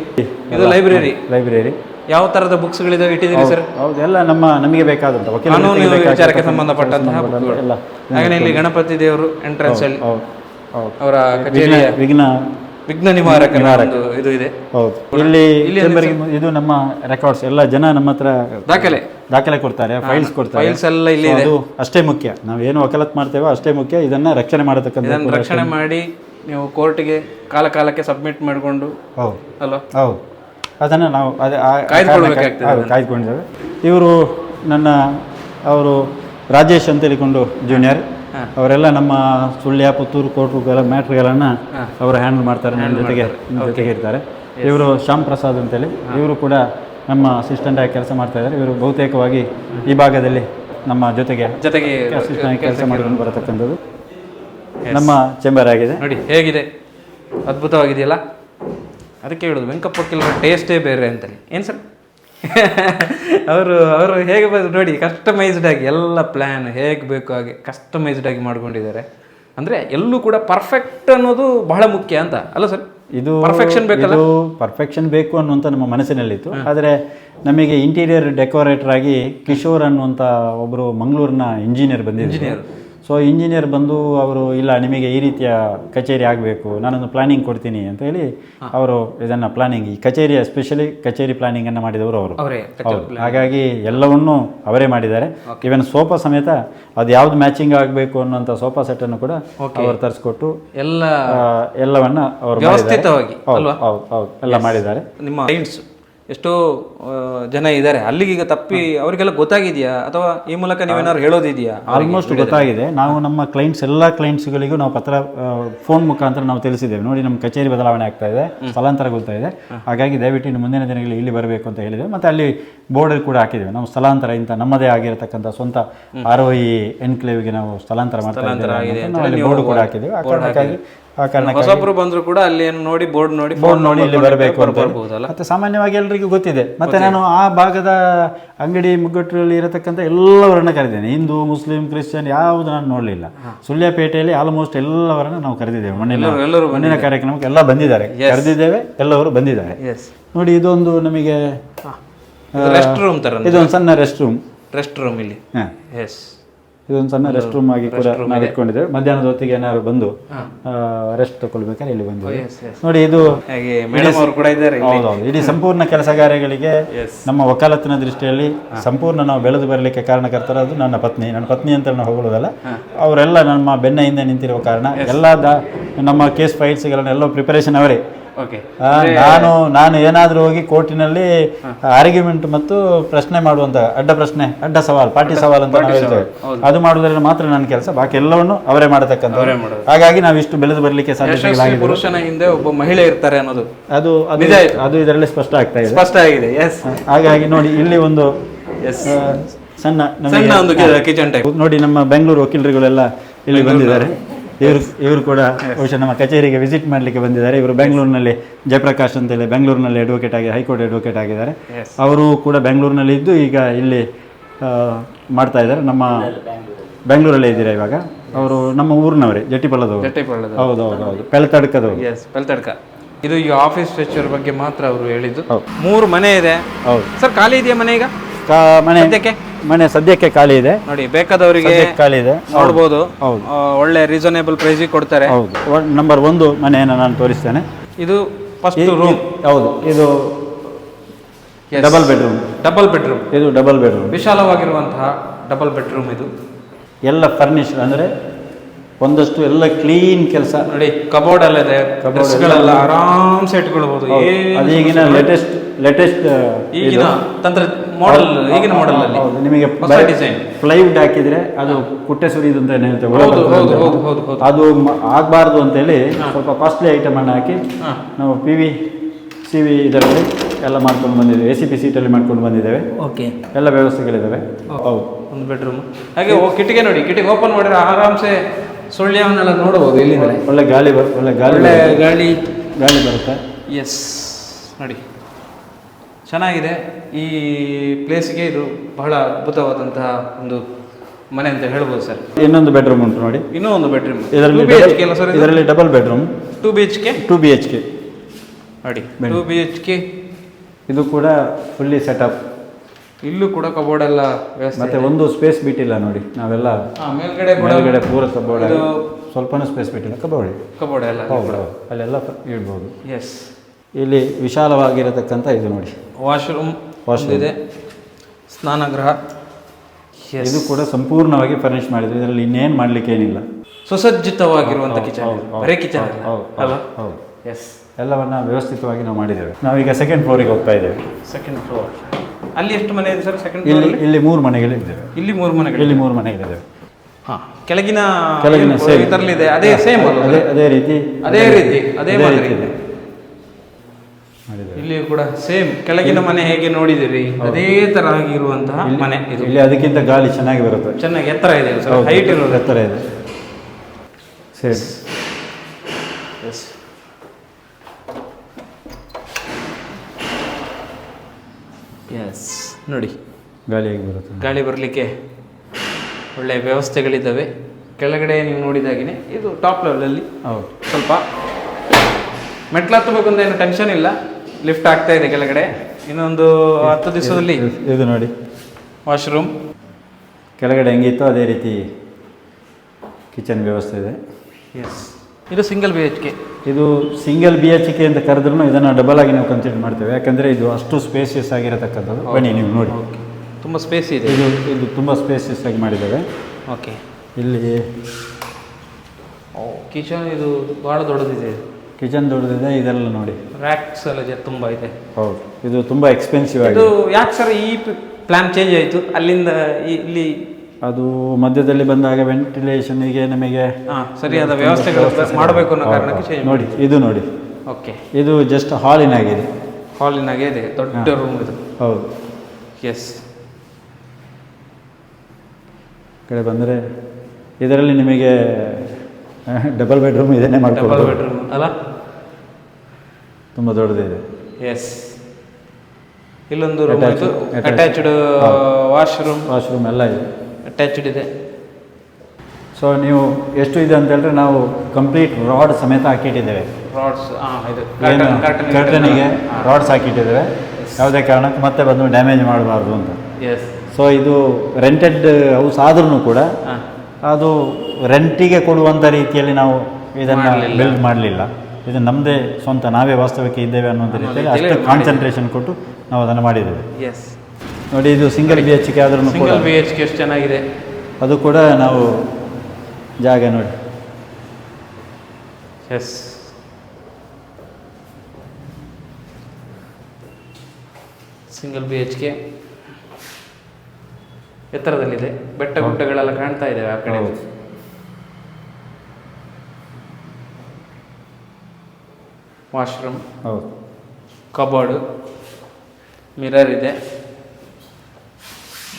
ಇದು ಲೈಬ್ರರಿ ಲೈಬ್ರರಿ ಯಾವ ತರದ ಬುಕ್ಸ್ಗಳಿದೆ ಇಟ್ಟಿದ್ದೀರಿ ಸರ್? ಹೌದು ಎಲ್ಲ ನಮ್ಮ ನಮಗೆ ಬೇಕಾದಂತ ಕಾನೂನು ವಿಚಾರಕ್ಕೆ ಸಂಬಂಧಪಟ್ಟಂತಹ ಸಂಬಂಧಪಟ್ಟಂತ ಎಲ್ಲ ಹಾಗೆ ಇಲ್ಲಿ ಗಣಪತಿ ದೇವರು ಎಂಟ್ರೆನ್ಸ್ ಅಲ್ಲಿ ಅವರ ಕಚೇರಿಯ ವಿಘ್ನ ವಿಘ್ನ ನಿವಾರಕ ಇದು ಇದೆ. ಹೌದು. ಇಲ್ಲಿ ಇದು ನಮ್ಮ ರೆಕಾರ್ಡ್ಸ್ ಎಲ್ಲ ಜನ ನಮ್ಮ ಹತ್ರ ದಾಖಲೆ. ದಾಖಲೆ ಕೊಡ್ತಾರೆ ಫೈಲ್ಸ್ ಕೊಡ್ತಾರೆ. ಫೈಲ್ಸ್ ಎಲ್ಲ ಇಲ್ಲಿ ಇದೆ. ಅದು ಅಷ್ಟೇ ಮುಖ್ಯ. ನಾವು ಏನು ವಕಾಲತ್ ಮಾಡ್ತೇವೋ ಅಷ್ಟೇ ಮುಖ್ಯ. ಇದನ್ನ ರಕ್ಷಣೆ ಮಾಡತಕ್ಕಂಥ ಇದನ್ನು ರಕ್ಷಣೆ ಮಾಡಿ ನೀವು ಕೋರ್ಟ್ಗೆ ಕಾಲ ಕಾಲಕ್ಕೆ ಸಬ್ಮಿಟ್ ಮಾಡಿಕೊಂಡು ಹೌದು. ಅಲ್ವಾ? ಹೌದು. ಅದನ್ನು ನಾವು ಅದೇ ಕಾಯ್ದುಕೊಂಡಿದ್ದೇವೆ. ಇವರು ನನ್ನ ಅವರು ರಾಜೇಶ್ ಅಂತ ಹೇಳಿಕೊಂಡು ಜೂನಿಯರ್ ಅವರೆಲ್ಲ ನಮ್ಮ ಸುಳ್ಯ ಪುತ್ತೂರು ಕೋಟ್ರುಗೆಲ್ಲ ಮ್ಯಾಟ್ರ್ಗಳನ್ನು ಅವರು ಹ್ಯಾಂಡಲ್ ಮಾಡ್ತಾರೆ ನನ್ನ ಜೊತೆಗೆ ಜೊತೆಗೆ ಇರ್ತಾರೆ. ಇವರು ಶ್ಯಾಮ್ ಪ್ರಸಾದ್ ಅಂತೇಳಿ. ಇವರು ಕೂಡ ನಮ್ಮ ಅಸಿಸ್ಟೆಂಟ್ ಆಗಿ ಕೆಲಸ ಮಾಡ್ತಾ ಇದ್ದಾರೆ. ಇವರು ಬಹುತೇಕವಾಗಿ ಈ ಭಾಗದಲ್ಲಿ ನಮ್ಮ ಜೊತೆಗೆ ಜೊತೆಗೆ ಅಸಿಸ್ಟೆಂಟ್ ಆಗಿ ಕೆಲಸ ಮಾಡಿಕೊಂಡು ಬರತಕ್ಕಂಥದ್ದು. ನಮ್ಮ ಚೇಂಬರ್ ಆಗಿದೆ. ನೋಡಿ ಹೇಗಿದೆ? ಅದ್ಭುತವಾಗಿದೆಯಲ್ಲ? ಅದಕ್ಕೆ ಹೇಳೋದು ವೆಂಕಪ್ಪ ಕೆಲವರ ಟೇಸ್ಟೇ ಬೇರೆ ಅಂತೇಳಿ ಏನು ಸರ್? ಅವರು ಅವರು ಹೇಗೆ ಬಂದು ನೋಡಿ ಕಸ್ಟಮೈಸ್ಡ್ ಆಗಿ ಎಲ್ಲ ಪ್ಲ್ಯಾನ್ ಹೇಗೆ ಬೇಕು ಹಾಗೆ ಕಸ್ಟಮೈಸ್ಡ್ ಆಗಿ ಮಾಡ್ಕೊಂಡಿದ್ದಾರೆ. ಅಂದರೆ ಎಲ್ಲೂ ಕೂಡ ಪರ್ಫೆಕ್ಟ್ ಅನ್ನೋದು ಬಹಳ ಮುಖ್ಯ ಅಂತ ಅಲ್ಲ ಸರ್? ಇದು ಪರ್ಫೆಕ್ಷನ್ ಬೇಕಲ್ಲ? ಪರ್ಫೆಕ್ಷನ್ ಬೇಕು ಅನ್ನುವಂಥ ನಮ್ಮ ಮನಸ್ಸಿನಲ್ಲಿತ್ತು. ಆದರೆ ನಮಗೆ ಇಂಟೀರಿಯರ್ ಡೆಕೋರೇಟರ್ ಆಗಿ ಕಿಶೋರ್ ಅನ್ನುವಂಥ ಒಬ್ಬರು ಮಂಗಳೂರಿನ ಇಂಜಿನಿಯರ್ ಬಂದಿದ್ದಾರೆ. ಸೊ ಇಂಜಿನಿಯರ್ ಬಂದು ಅವರು ಇಲ್ಲ ನಿಮಗೆ ಈ ರೀತಿಯ ಕಚೇರಿ ಆಗಬೇಕು ನಾನೊಂದು ಪ್ಲಾನಿಂಗ್ ಕೊಡ್ತೀನಿ ಅಂತ ಹೇಳಿ ಅವರು ಇದನ್ನು ಪ್ಲಾನಿಂಗ್ ಈ ಕಚೇರಿ ಎಸ್ಪೆಷಲಿ ಕಚೇರಿ ಪ್ಲಾನಿಂಗನ್ನು ಮಾಡಿದವರು ಅವರು. ಹೌದು. ಹಾಗಾಗಿ ಎಲ್ಲವನ್ನೂ ಅವರೇ ಮಾಡಿದ್ದಾರೆ. ಇವನ್ ಸೋಫಾ ಸಮೇತ ಅದು ಯಾವ್ದು ಮ್ಯಾಚಿಂಗ್ ಆಗಬೇಕು ಅನ್ನೋಂಥ ಸೋಫಾ ಸೆಟ್ ಅನ್ನು ಕೂಡ ಅವರು ತರಿಸ್ಕೊಟ್ಟು ಎಲ್ಲ ಎಲ್ಲವನ್ನ ಅವರು ಹೌದು ಹೌದು ಹೌದು. ಎಲ್ಲ ಮಾಡಿದ್ದಾರೆ. ನಿಮ್ಮ ಕ್ಲೈಂಟ್ಸ್ ಎಷ್ಟೋ ಜನ ಇದ್ದಾರೆ ಅಲ್ಲಿಗೆ ಈಗ ತಪ್ಪಿ ಅವರಿಗೆಲ್ಲ ಗೊತ್ತಾಗಿದೆಯಾ? ಅಥವಾ ಈ ಮೂಲಕ ನೀವೇನಾದ್ರು ಹೇಳೋದಿದೆಯಾ? ಆಲ್ಮೋಸ್ಟ್ ಗೊತ್ತಾಗಿದೆ. ನಾವು ನಮ್ಮ ಕ್ಲೈಂಟ್ಸ್ ಎಲ್ಲ ಕ್ಲೈಂಟ್ಸ್ಗಳಿಗೂ ನಾವು ಪತ್ರ ಫೋನ್ ಮುಖಾಂತರ ನಾವು ತಿಳಿಸಿದ್ದೇವೆ. ನೋಡಿ ನಮ್ಮ ಕಚೇರಿ ಬದಲಾವಣೆ ಆಗ್ತಾ ಇದೆ. ಸ್ಥಳಾಂತರಗೊಳ್ತಾ ಇದೆ. ಹಾಗಾಗಿ ದಯವಿಟ್ಟು ಇನ್ನು ಮುಂದಿನ ದಿನಗಳಲ್ಲಿ ಇಲ್ಲಿ ಬರಬೇಕು ಅಂತ ಹೇಳಿದೆ ಮತ್ತು ಅಲ್ಲಿ ಬೋರ್ಡಲ್ಲಿ ಕೂಡ ಹಾಕಿದ್ದೇವೆ. ನಾವು ಸ್ಥಳಾಂತರ ಇಂಥ ನಮ್ಮದೇ ಆಗಿರತಕ್ಕಂಥ ಸ್ವಂತ ಆರ್ ಒ ಎನ್ಕ್ಲೇವ್ಗೆ ನಾವು ಸ್ಥಳಾಂತರ ಮಾಡ್ತಾ ಇದ್ದೇವೆ ಬೋರ್ಡ್ ಕೂಡ ಹಾಕಿದ್ದೇವೆ. ಆ ಕಾರಣಕ್ಕಾಗಿ ಆ ಕಾರಣ ಹೊಸಬ್ರು ಬಂದ್ರು ಕೂಡ ಅಲ್ಲಿ ಏನು ನೋಡಿ ಬೋರ್ಡ್ ನೋಡಿ ಬೋರ್ಡ್ ನೋಡಿ ಇಲ್ಲಿ ಬರಬೇಕು ಅಂತ ಮತ್ತೆ ಸಾಮಾನ್ಯವಾಗಿ ಎಲ್ಲರಿಗೂ ಗೊತ್ತಿದೆ. ಮತ್ತೆ ನಾನು ಆ ಭಾಗದ ಅಂಗಡಿ ಮುಗ್ಗಟ್ಟರಲ್ಲಿ ಇರತಕ್ಕಂಥ ಎಲ್ಲವರನ್ನ ಕರೆದಿದ್ದೇನೆ. ಹಿಂದೂ ಮುಸ್ಲಿಂ ಕ್ರಿಶ್ಚಿಯನ್ ಯಾವುದು ನಾನು ನೋಡಲಿಲ್ಲ. ಸುಳ್ಯಪೇಟೆಯಲ್ಲಿ ಆಲ್ಮೋಸ್ಟ್ ಎಲ್ಲವರನ್ನ ನಾವು ಕರೆದಿದ್ದೇವೆ. ಮಣ್ಣಿನ ಎಲ್ಲರೂ ಮಣ್ಣಿನ ಕಾರ್ಯಕ್ರಮಕ್ಕೆ ಎಲ್ಲ ಬಂದಿದ್ದಾರೆ. ಕರೆದಿದ್ದೇವೆ ಎಲ್ಲವರು ಬಂದಿದ್ದಾರೆ. ನೋಡಿ ಇದೊಂದು ನಮಗೆ ರೆಸ್ಟ್ ರೂಮ್ ತರ ಇದೊಂದು ಸಣ್ಣ ರೆಸ್ಟ್ ರೂಮ್ ರೆಸ್ಟ್ ರೂಮ್ ಇಲ್ಲಿ ಎಸ್ ಇದೊಂದು ಸಣ್ಣ ರೆಸ್ಟ್ ರೂಮ್ ಆಗಿ ಕೂಡ ನಾವು ಇಟ್ಕೊಂಡಿದ್ದೇವೆ. ಮಧ್ಯಾಹ್ನದ ಹೊತ್ತಿಗೆ ಏನಾದ್ರು ಬಂದು ರೆಸ್ಟ್ ತಗೊಳ್ಬೇಕಾದ್ರೆ ಇಲ್ಲಿ ಬಂದಿದೆ ಎಸ್ ಎಸ್ ನೋಡಿ ಇದು ಹಾಗೆ ಮೇಡಮ್ ಅವರು ಕೂಡ ಇದ್ದಾರೆ ಹೌದೌದು. ಇಡೀ ಸಂಪೂರ್ಣ ಕೆಲಸ ಕಾರ್ಯಗಳಿಗೆ ನಮ್ಮ ವಕಾಲತ್ತಿನ ದೃಷ್ಟಿಯಲ್ಲಿ ಸಂಪೂರ್ಣ ನಾವು ಬೆಳೆದು ಬರಲಿಕ್ಕೆ ಕಾರಣಕರ್ತರದು ನನ್ನ ಪತ್ನಿ. ನನ್ನ ಪತ್ನಿ ಅಂತ ನಾವು ಹೋಗೋದಲ್ಲ ಅವರೆಲ್ಲ ನಮ್ಮ ಬೆನ್ನ ಹಿಂದೆ ನಿಂತಿರುವ ಕಾರಣ ಎಲ್ಲ ನಮ್ಮ ಕೇಸ್ ಫೈಲ್ಸ್ಗಳನ್ನೆಲ್ಲ ಪ್ರಿಪರೇಷನ್ ಅವರೇ ಆ, ನಾನು ನಾನು ಏನಾದರೂ ಹೋಗಿ ಕೋರ್ಟಿನಲ್ಲಿ ಆರ್ಗ್ಯುಮೆಂಟ್ ಮತ್ತು ಪ್ರಶ್ನೆ ಮಾಡುವಂತ ಅಡ್ಡ ಪ್ರಶ್ನೆ ಅಡ್ಡ ಸವಾಲ್ ಪಾಟಿ ಸವಾಲ್ ಅಂತ ನಾವು ಹೇಳ್ತೇವೆ. ಅದು ಮಾಡುವುದರಿಂದ ಮಾತ್ರ ನನ್ನ ಕೆಲಸ ಬಾಕಿ ಎಲ್ಲವನ್ನು ಅವರೇ ಮಾಡತಕ್ಕಂತ ಹಾಗಾಗಿ ನಾವು ಇಷ್ಟು ಬೆಳೆದು ಬರಲಿಕ್ಕೆ ಸಾಧ್ಯತೆಗಳಾಗಿದೆ. ಪುರುಷನ ಹಿಂದೆ ಒಬ್ಬ ಮಹಿಳೆ ಇರ್ತಾರೆ ಅನ್ನೋದು. ಅದು ಅದು ಅದು ಇದರಲ್ಲಿ ಸ್ಪಷ್ಟ ಆಗ್ತಾ ಇದೆ. ಸ್ಪಷ್ಟ ಆಗಿದೆ ಎಸ್ ಹಾಗಾಗಿ ನೋಡಿ ಇಲ್ಲಿ ಒಂದು ಎಸ್ ಆ, ಸಣ್ಣ ನಮಗೆ ಸಣ್ಣ ಒಂದು ಕಿಚನ್ ಟೈಪ್ ನೋಡಿ ನಮ್ಮ ಬೆಂಗಳೂರು ವಕೀಲರುಗಳೆಲ್ಲ ಇಲ್ಲಿ ಬಂದಿದ್ದಾರೆ. ಇವರು ಇವರು ಕೂಡ ಬಹುಶಃ ನಮ್ಮ ಕಚೇರಿಗೆ ವಿಸಿಟ್ ಮಾಡಲಿಕ್ಕೆ ಬಂದಿದ್ದಾರೆ. ಇವರು ಬೆಂಗಳೂರಿನಲ್ಲಿ ಜಯಪ್ರಕಾಶ್ ಅಂತೇಳಿ ಬೆಂಗಳೂರಿನಲ್ಲಿ ಅಡ್ವೊಕೇಟ್ ಆಗಿ ಹೈಕೋರ್ಟ್ ಅಡ್ವೊಕೇಟ್ ಆಗಿದ್ದಾರೆ. ಅವರು ಕೂಡ ಬೆಂಗಳೂರಿನಲ್ಲಿ ಇದ್ದು ಈಗ ಇಲ್ಲಿ ಆ, ಮಾಡ್ತಾ ಇದ್ದಾರೆ. ನಮ್ಮ ಬೆಂಗಳೂರಲ್ಲೇ ಇದ್ದೀರಾ ಇವಾಗ? ಅವರು ನಮ್ಮ ಊರಿನವರೇ ಜಟ್ಟಿಪಳ್ಳದವರು ಹೌದು ಹೌದು ಹೌದು ಪೆಲ್ತಡ್ಕದವರು ಎಸ್ ಪೆಲ್ತಡ್ಕ ಇದು ಈ ಆಫೀಸ್ ಸ್ಟ್ರೆಚರ್ ಬಗ್ಗೆ ಮಾತ್ರ ಅವರು ಹೇಳಿದ್ದು. ಮೂರು ಮನೆ ಇದೆ. ಹೌದು. ಸರ್ ಖಾಲಿ ಇದೆಯಾ ಮನೆ ಈಗ? ಕಾ ಮನೆ ಸದ್ಯಕ್ಕೆ? ಮನೆ ಸದ್ಯಕ್ಕೆ ಖಾಲಿ ಇದೆ. ನೋಡಿ ಬೇಕಾದವರಿಗೆ ಸದ್ಯಕ್ಕೆ ಖಾಲಿ ಇದೆ. ನೋಡ್ಬೋದು. ಹೌದು. ಆ, ಒಳ್ಳೆ ರೀಸನೇಬಲ್ ಪ್ರೈಸಿಗೆ ಕೊಡ್ತಾರೆ. ಹೌದು. ನಂಬರ್ ಒಂದು ಮನೆಯನ್ನು ನಾನು ತೋರಿಸ್ತೇನೆ. ಇದು ಫಸ್ಟ್ ರೂಮ್ ಹೌದು. ಇದು ಡಬಲ್ ಬೆಡ್ರೂಮ್ ಡಬಲ್ ಬೆಡ್ರೂಮ್ ಇದು ಡಬಲ್ ಬೆಡ್ರೂಮ್ ವಿಶಾಲವಾಗಿರುವಂತಹ ಡಬಲ್ ಬೆಡ್ರೂಮ್ ಇದು. ಎಲ್ಲ ಫರ್ನಿಶ್ಡ್ ಅಂದರೆ ಒಂದಷ್ಟು ಎಲ್ಲ ಕ್ಲೀನ್ ಕೆಲಸ. ನೋಡಿ ಕಬೋರ್ಡ್ ಎಲ್ಲ ಇದೆ. ಡ್ರೆಸ್ಗಳೆಲ್ಲ ಆರಾಮ್ಸೆ ಇಟ್ಕೊಳ್ಬಹುದು ಈಗಿನ ಅದೀಗಿನ ಲೇಟೆಸ್ಟ್ ಲೇಟೆಸ್ಟ್ ಈಗಿನ ತಂತ್ರ ಮಾಡೆಲ್ ಈಗಿನ ಮಾಡೆಲ್ ಅಲ್ಲಿ ಹೌದು ನಿಮಗೆ ಹೊಸ ಡಿಸೈನ್ ಪ್ಲೈವುಡ್ ಹಾಕಿದ್ರೆ ಅದು ಕುಟ್ಟೆ ಸುರಿದು ಅಂತ ಏನು ಹೇಳ್ತೇವೆ ಒಳ ಹೌದು ಹೌದು ಅಂತ. ಹೌದು ಹೌದು ಹೌದು ಅದು ಮ- ಆಗ್ಬಾರ್ದು ಅಂತೇಳಿ ಸ್ವಲ್ಪ ಕಾಸ್ಟ್ಲಿ ಐಟಮ್ ಅನ್ನು ಹಾಕಿ ಹಾ. ನಾವು ಪಿ ವಿ ಸಿ ವಿ ಇದರಲ್ಲಿ ಎಲ್ಲ ಮಾಡ್ಕೊಂಡು ಬಂದಿದ್ದೇವೆ. ಎ ಸಿ ಪಿ ಸೀಟಲ್ಲಿ ಮಾಡ್ಕೊಂಡು ಬಂದಿದ್ದೇವೆ. ಓಕೆ. ಎಲ್ಲ ವ್ಯವಸ್ಥೆಗಳಿದ್ದಾವೆ. ಹೌದು. ಒಂದು ಬೆಡ್ರೂಮ್ ಹಾಗೆ ಓ ಕಿಟಿಗೆ ನೋಡಿ ಕಿಟಿಗೆ ಓಪನ್ ಮಾಡಿದ್ರೆ ಆರಾಮ್ಸೆ ಸುಳ್ಯವನ್ನೆಲ್ಲ ನೋಡಬಹುದು ಇಲ್ಲಿಂದ ಒಳ್ಳೆ ಗಾಳಿ ಬರ್ ಒಳ್ಳೆ ಗಾಳಿ ಒಳ್ಳೆ ಬರುತ್ತೆ. ಗಾಳಿ. ಗಾಳಿ ಬರುತ್ತೆ. ಎಸ್ ನೋಡಿ. ಚೆನ್ನಾಗಿದೆ. ಈ ಪ್ಲೇಸ್ಗೆ ಇದು ಬಹಳ ಅದ್ಭುತವಾದಂತಹ ಒಂದು ಮನೆ ಅಂತ ಹೇಳ್ಬೋದು ಸರ್. ಇನ್ನೊಂದು ಬೆಡ್ರೂಮ್ ಉಂಟು ನೋಡಿ. ಇನ್ನೂ ಒಂದು ಬೆಡ್ರೂಮ್ ಇದರಲ್ಲಿ ಬಿ ಎಚ್ ಕೆ ಅಲ್ಲ ಸರ್ ಇದರಲ್ಲಿ double bedroom two B H K two B H K ನೋಡಿ ಟು ಬಿ ಎಚ್ ಕೆ ಇದು ಕೂಡ ಫುಲ್ಲಿ ಸೆಟಪ್ ಇಲ್ಲೂ ಕೂಡ ಕಬೋರ್ಡ್ ಎಲ್ಲ ವ್ಯವಸ್ಥೆ ಮತ್ತೆ ಒಂದು ಸ್ಪೇಸ್ ಬಿಟ್ಟಿಲ್ಲ ನೋಡಿ ನಾವೆಲ್ಲ ಮೇಲ್ಗಡೆ ಮೇಲ್ಗಡೆ ಪೂರ ಕಬೋರ್ಡ್ ಸ್ವಲ್ಪನೂ ಸ್ಪೇಸ್ ಬಿಟ್ಟಿಲ್ಲ. ಕಬೋರ್ಡ್ ಕಬೋರ್ಡ್ ಎಲ್ಲ. ಅಲ್ಲೆಲ್ಲ ಇಡ್ಬೋದು. ಎಸ್ ಇಲ್ಲಿ ವಿಶಾಲವಾಗಿರತಕ್ಕಂಥ ಇದು ನೋಡಿ. ವಾಶ್ರೂಮ್ ವಾಶ್ ಇದೆ ಸ್ನಾನಗೃಹ. ಇದು ಕೂಡ ಸಂಪೂರ್ಣವಾಗಿ ಫರ್ನಿಶ್ ಮಾಡಿದ್ರು ಇದರಲ್ಲಿ ಇನ್ನೇನು ಮಾಡ್ಲಿಕ್ಕೆ ಏನಿಲ್ಲ. ಸುಸಜ್ಜಿತವಾಗಿರುವಂಥ ಕಿಚನ್ ಬರೀ ಕಿಚನ್ ಅಲ್ಲ ಹೌದು ಎಸ್ ಎಲ್ಲವನ್ನ ವ್ಯವಸ್ಥಿತವಾಗಿ ನಾವು ಮಾಡಿದ್ದೇವೆ. ನಾವೀಗ ಸೆಕೆಂಡ್ ಫ್ಲೋರಿಗೆ ಹೋಗ್ತಾ ಇದ್ದೇವೆ. ಸೆಕೆಂಡ್ ಫ್ಲೋರ್ ಅಲ್ಲಿ ಎಷ್ಟು ಮನೆ ಇದೆ ಸರ್ ಸೆಕೆಂಡ್ ಇಲ್ಲಿ ಇಲ್ಲಿ ಮೂರು ಮನೆಗಳಿದ್ದೇವೆ ಇಲ್ಲಿ ಮೂರು ಮನೆಗಳು ಇಲ್ಲಿ ಮೂರು ಮನೆಗಳಿದ್ದಾವೆ ಹಾಂ ಕೆಳಗಿನ ಕೆಳಗಿನ ಸೇಮ್ ಇದರಲ್ಲಿದೆ. ಅದೇ ಸೇಮ್ ಅದೇ ಅದೇ ರೀತಿ ಅದೇ ರೀತಿ ಅದೇ ಮಾದರಿ. ಇದೆ. ಮಾಡಿದ್ದೇವೆ ಇಲ್ಲಿ ಕೂಡ ಸೇಮ್. ಕೆಳಗಿನ ಮನೆ ಹೇಗೆ ನೋಡಿದಿರಿ? ಅದೇ ತರ ಆಗಿರುವಂತಹ ಮನೆ ಇದು. ಇಲ್ಲಿ ಅದಕ್ಕಿಂತ ಗಾಳಿ ಚೆನ್ನಾಗಿ ಬರುತ್ತೆ. ಚೆನ್ನಾಗಿ ಎತ್ತರ ಇದೆ ಹೌದು, ಹೈಟ್ ಇರೋದು. ಎತ್ತರ ಇದೆ. ಎಸ್ ಎಸ್ ನೋಡಿ. ಹೇಗೆ ಬರುತ್ತೆ? ಗಾಳಿ ಬರಲಿಕ್ಕೆ ಒಳ್ಳೆಯ ವ್ಯವಸ್ಥೆಗಳಿದ್ದಾವೆ. ಕೆಳಗಡೆ ನೀವು ನೋಡಿದಾಗಿನೇ ಇದು ಟಾಪ್ ಲೆವೆಲಲ್ಲಿ. ಹೌದು. ಸ್ವಲ್ಪ ಮೆಟ್ಲ ಹತ್ತಬೇಕು ಅಂತ ಏನು ಟೆನ್ಷನ್ ಇಲ್ಲ. ಲಿಫ್ಟ್ ಆಗ್ತಾ ಇದೆ ಕೆಳಗಡೆ. ಇನ್ನೊಂದು ಹತ್ತು ದಿವಸದಲ್ಲಿ ಇದು ನೋಡಿ. ವಾಶ್ರೂಮ್ ಕೆಳಗಡೆ ಹೆಂಗಿತ್ತು ಅದೇ ರೀತಿ ಕಿಚನ್ ವ್ಯವಸ್ಥೆ ಇದೆ. ಎಸ್ ಇದು ಸಿಂಗಲ್ ಬಿ ಎಚ್ ಕೆ ಇದು ಸಿಂಗಲ್ ಬಿ ಎಚ್ ಕೆ ಅಂತ ಕರೆದ್ರೂ ಇದನ್ನು ಡಬಲ್ ಆಗಿ ನಾವು ಕನ್ಸಿಡರ್ ಮಾಡ್ತೇವೆ. ಯಾಕಂದರೆ ಇದು ಅಷ್ಟು ಸ್ಪೇಸಿಯಸ್ ಆಗಿರತಕ್ಕಂಥದ್ದು. ಬನ್ನಿ ನೀವು ನೋಡಿ. ಓಕೆ ತುಂಬ ಸ್ಪೇಸ್ ಇದೆ. ಇದು ಇದು ತುಂಬ ಸ್ಪೇಸಿಯಸ್ ಆಗಿ ಮಾಡಿದ್ದೇವೆ. ಓಕೆ ಇಲ್ಲಿ ಕಿಚನ್ ಇದು ಭಾಳ ದೊಡ್ಡದಿದೆ. ಕಿಚನ್ ದೊಡ್ಡದಿದೆ ಇದೆಲ್ಲ ನೋಡಿ. ರ್ಯಾಕ್ಸ್ ಎಲ್ಲ ತುಂಬ ಇದೆ. ಹೌದು. ಇದು ತುಂಬ ಎಕ್ಸ್ಪೆನ್ಸಿವ್ ಇದು ಆಗಿದೆ ಯಾಕೆ ಸರ್ ಈ ಪ್ಲಾನ್ ಚೇಂಜ್ ಆಯಿತು? ಅಲ್ಲಿಂದ ಇಲ್ಲಿ ಅದು ಮಧ್ಯದಲ್ಲಿ ಬಂದಾಗ ವೆಂಟಿಲೇಷನ್ಗೆ ನಮಗೆ ಸರಿಯಾದ ವ್ಯವಸ್ಥೆಗಳು ಮಾಡಬೇಕು ಅನ್ನೋ ಕಾರಣಕ್ಕೆ ಚೇಂಜ್ ನೋಡಿ ಇದು ನೋಡಿ. ಓಕೆ ಇದು ಜಸ್ಟ್ ಹಾಲಿನಾಗಿದೆ ಹಾಲಿನಾಗೆ ಇದೆ. ದೊಡ್ಡ ರೂಮ್ ಇದು. ಹೌದು. ಎಸ್ ಕಡೆ ಬಂದರೆ ಇದರಲ್ಲಿ ನಿಮಗೆ ಡಬಲ್ ಬೆಡ್ರೂಮ್ ಇದನ್ನೇ ಡಬಲ್ ಮಾಡ್ಕೊಳ್ಬೋದು ಬೆಡ್ರೂಮ್ ಅಲ್ಲ? ತುಂಬ ದೊಡ್ಡದಿದೆ. ಎಸ್ ಇಲ್ಲೊಂದು room Attached-. Attached washroom washroom ಎಲ್ಲ ಇದೆ. ಅಟ್ಯಾಚ್ಡ್ ಇದೆ. ಸೊ ನೀವು ಎಷ್ಟು ಇದೆ ಅಂತ ಹೇಳಿದ್ರೆ ನಾವು ಕಂಪ್ಲೀಟ್ ರಾಡ್ ಸಮೇತ ಹಾಕಿಟ್ಟಿದ್ದೇವೆ. ರಾಡ್ಸ್ ಇದು ಏನು ಕರ್ಟನಿಗೆ ರಾಡ್ಸ್ ಹಾಕಿಟ್ಟಿದ್ದೇವೆ. ಯಾವುದೇ ಕಾರಣಕ್ಕೆ ಮತ್ತೆ ಬಂದು ಡ್ಯಾಮೇಜ್ ಮಾಡಬಾರ್ದು ಅಂತ. ಎಸ್ ಸೊ ಇದು ರೆಂಟೆಡ್ ಹೌಸ್ ಆದ್ರೂ ಕೂಡ ಅದು ರೆಂಟಿಗೆ ಕೊಡುವಂಥ ರೀತಿಯಲ್ಲಿ ನಾವು ಇದನ್ನು ಮಾಡ್ಲಿಲ್ಲ. ಬಿಲ್ಡ್ ಮಾಡಲಿಲ್ಲ. ಇದು ನಮ್ಮದೇ ಸ್ವಂತ ನಾವೇ ವಾಸ್ತವಕ್ಕೆ ಇದ್ದೇವೆ ಅನ್ನುವಂಥ ಅನ್ನೋ ರೀತಿಯಲ್ಲಿ ರೀತಿಯಲ್ಲಿ ಅಷ್ಟು ಕಾನ್ಸಂಟ್ರೇಷನ್ ಕೊಟ್ಟು ನಾವು ಅದನ್ನು ಮಾಡಿದ್ದೇವೆ. ಎಸ್ ನೋಡಿ ಇದು ಸಿಂಗಲ್ ಬಿ ಎಚ್ ಕೆ ಆದ್ರೂ ಸಿಂಗಲ್ ಬಿ ಎಚ್ ಕೆ ಎಷ್ಟು ಚೆನ್ನಾಗಿದೆ. ಅದು ಕೂಡ ನಾವು ಜಾಗ ನೋಡಿ. Yes single B H K ಎತ್ತರದಲ್ಲಿದೆ. ಬೆಟ್ಟ ಗುಡ್ಡಗಳೆಲ್ಲ ಕಾಣ್ತಾ ಇದ್ದಾವೆ ಆ ಕಡೆ ವಾಶ್ರೂಮ್ ಹೌದು. ಕಬೋರ್ಡು ಮಿರರ್ ಇದೆ.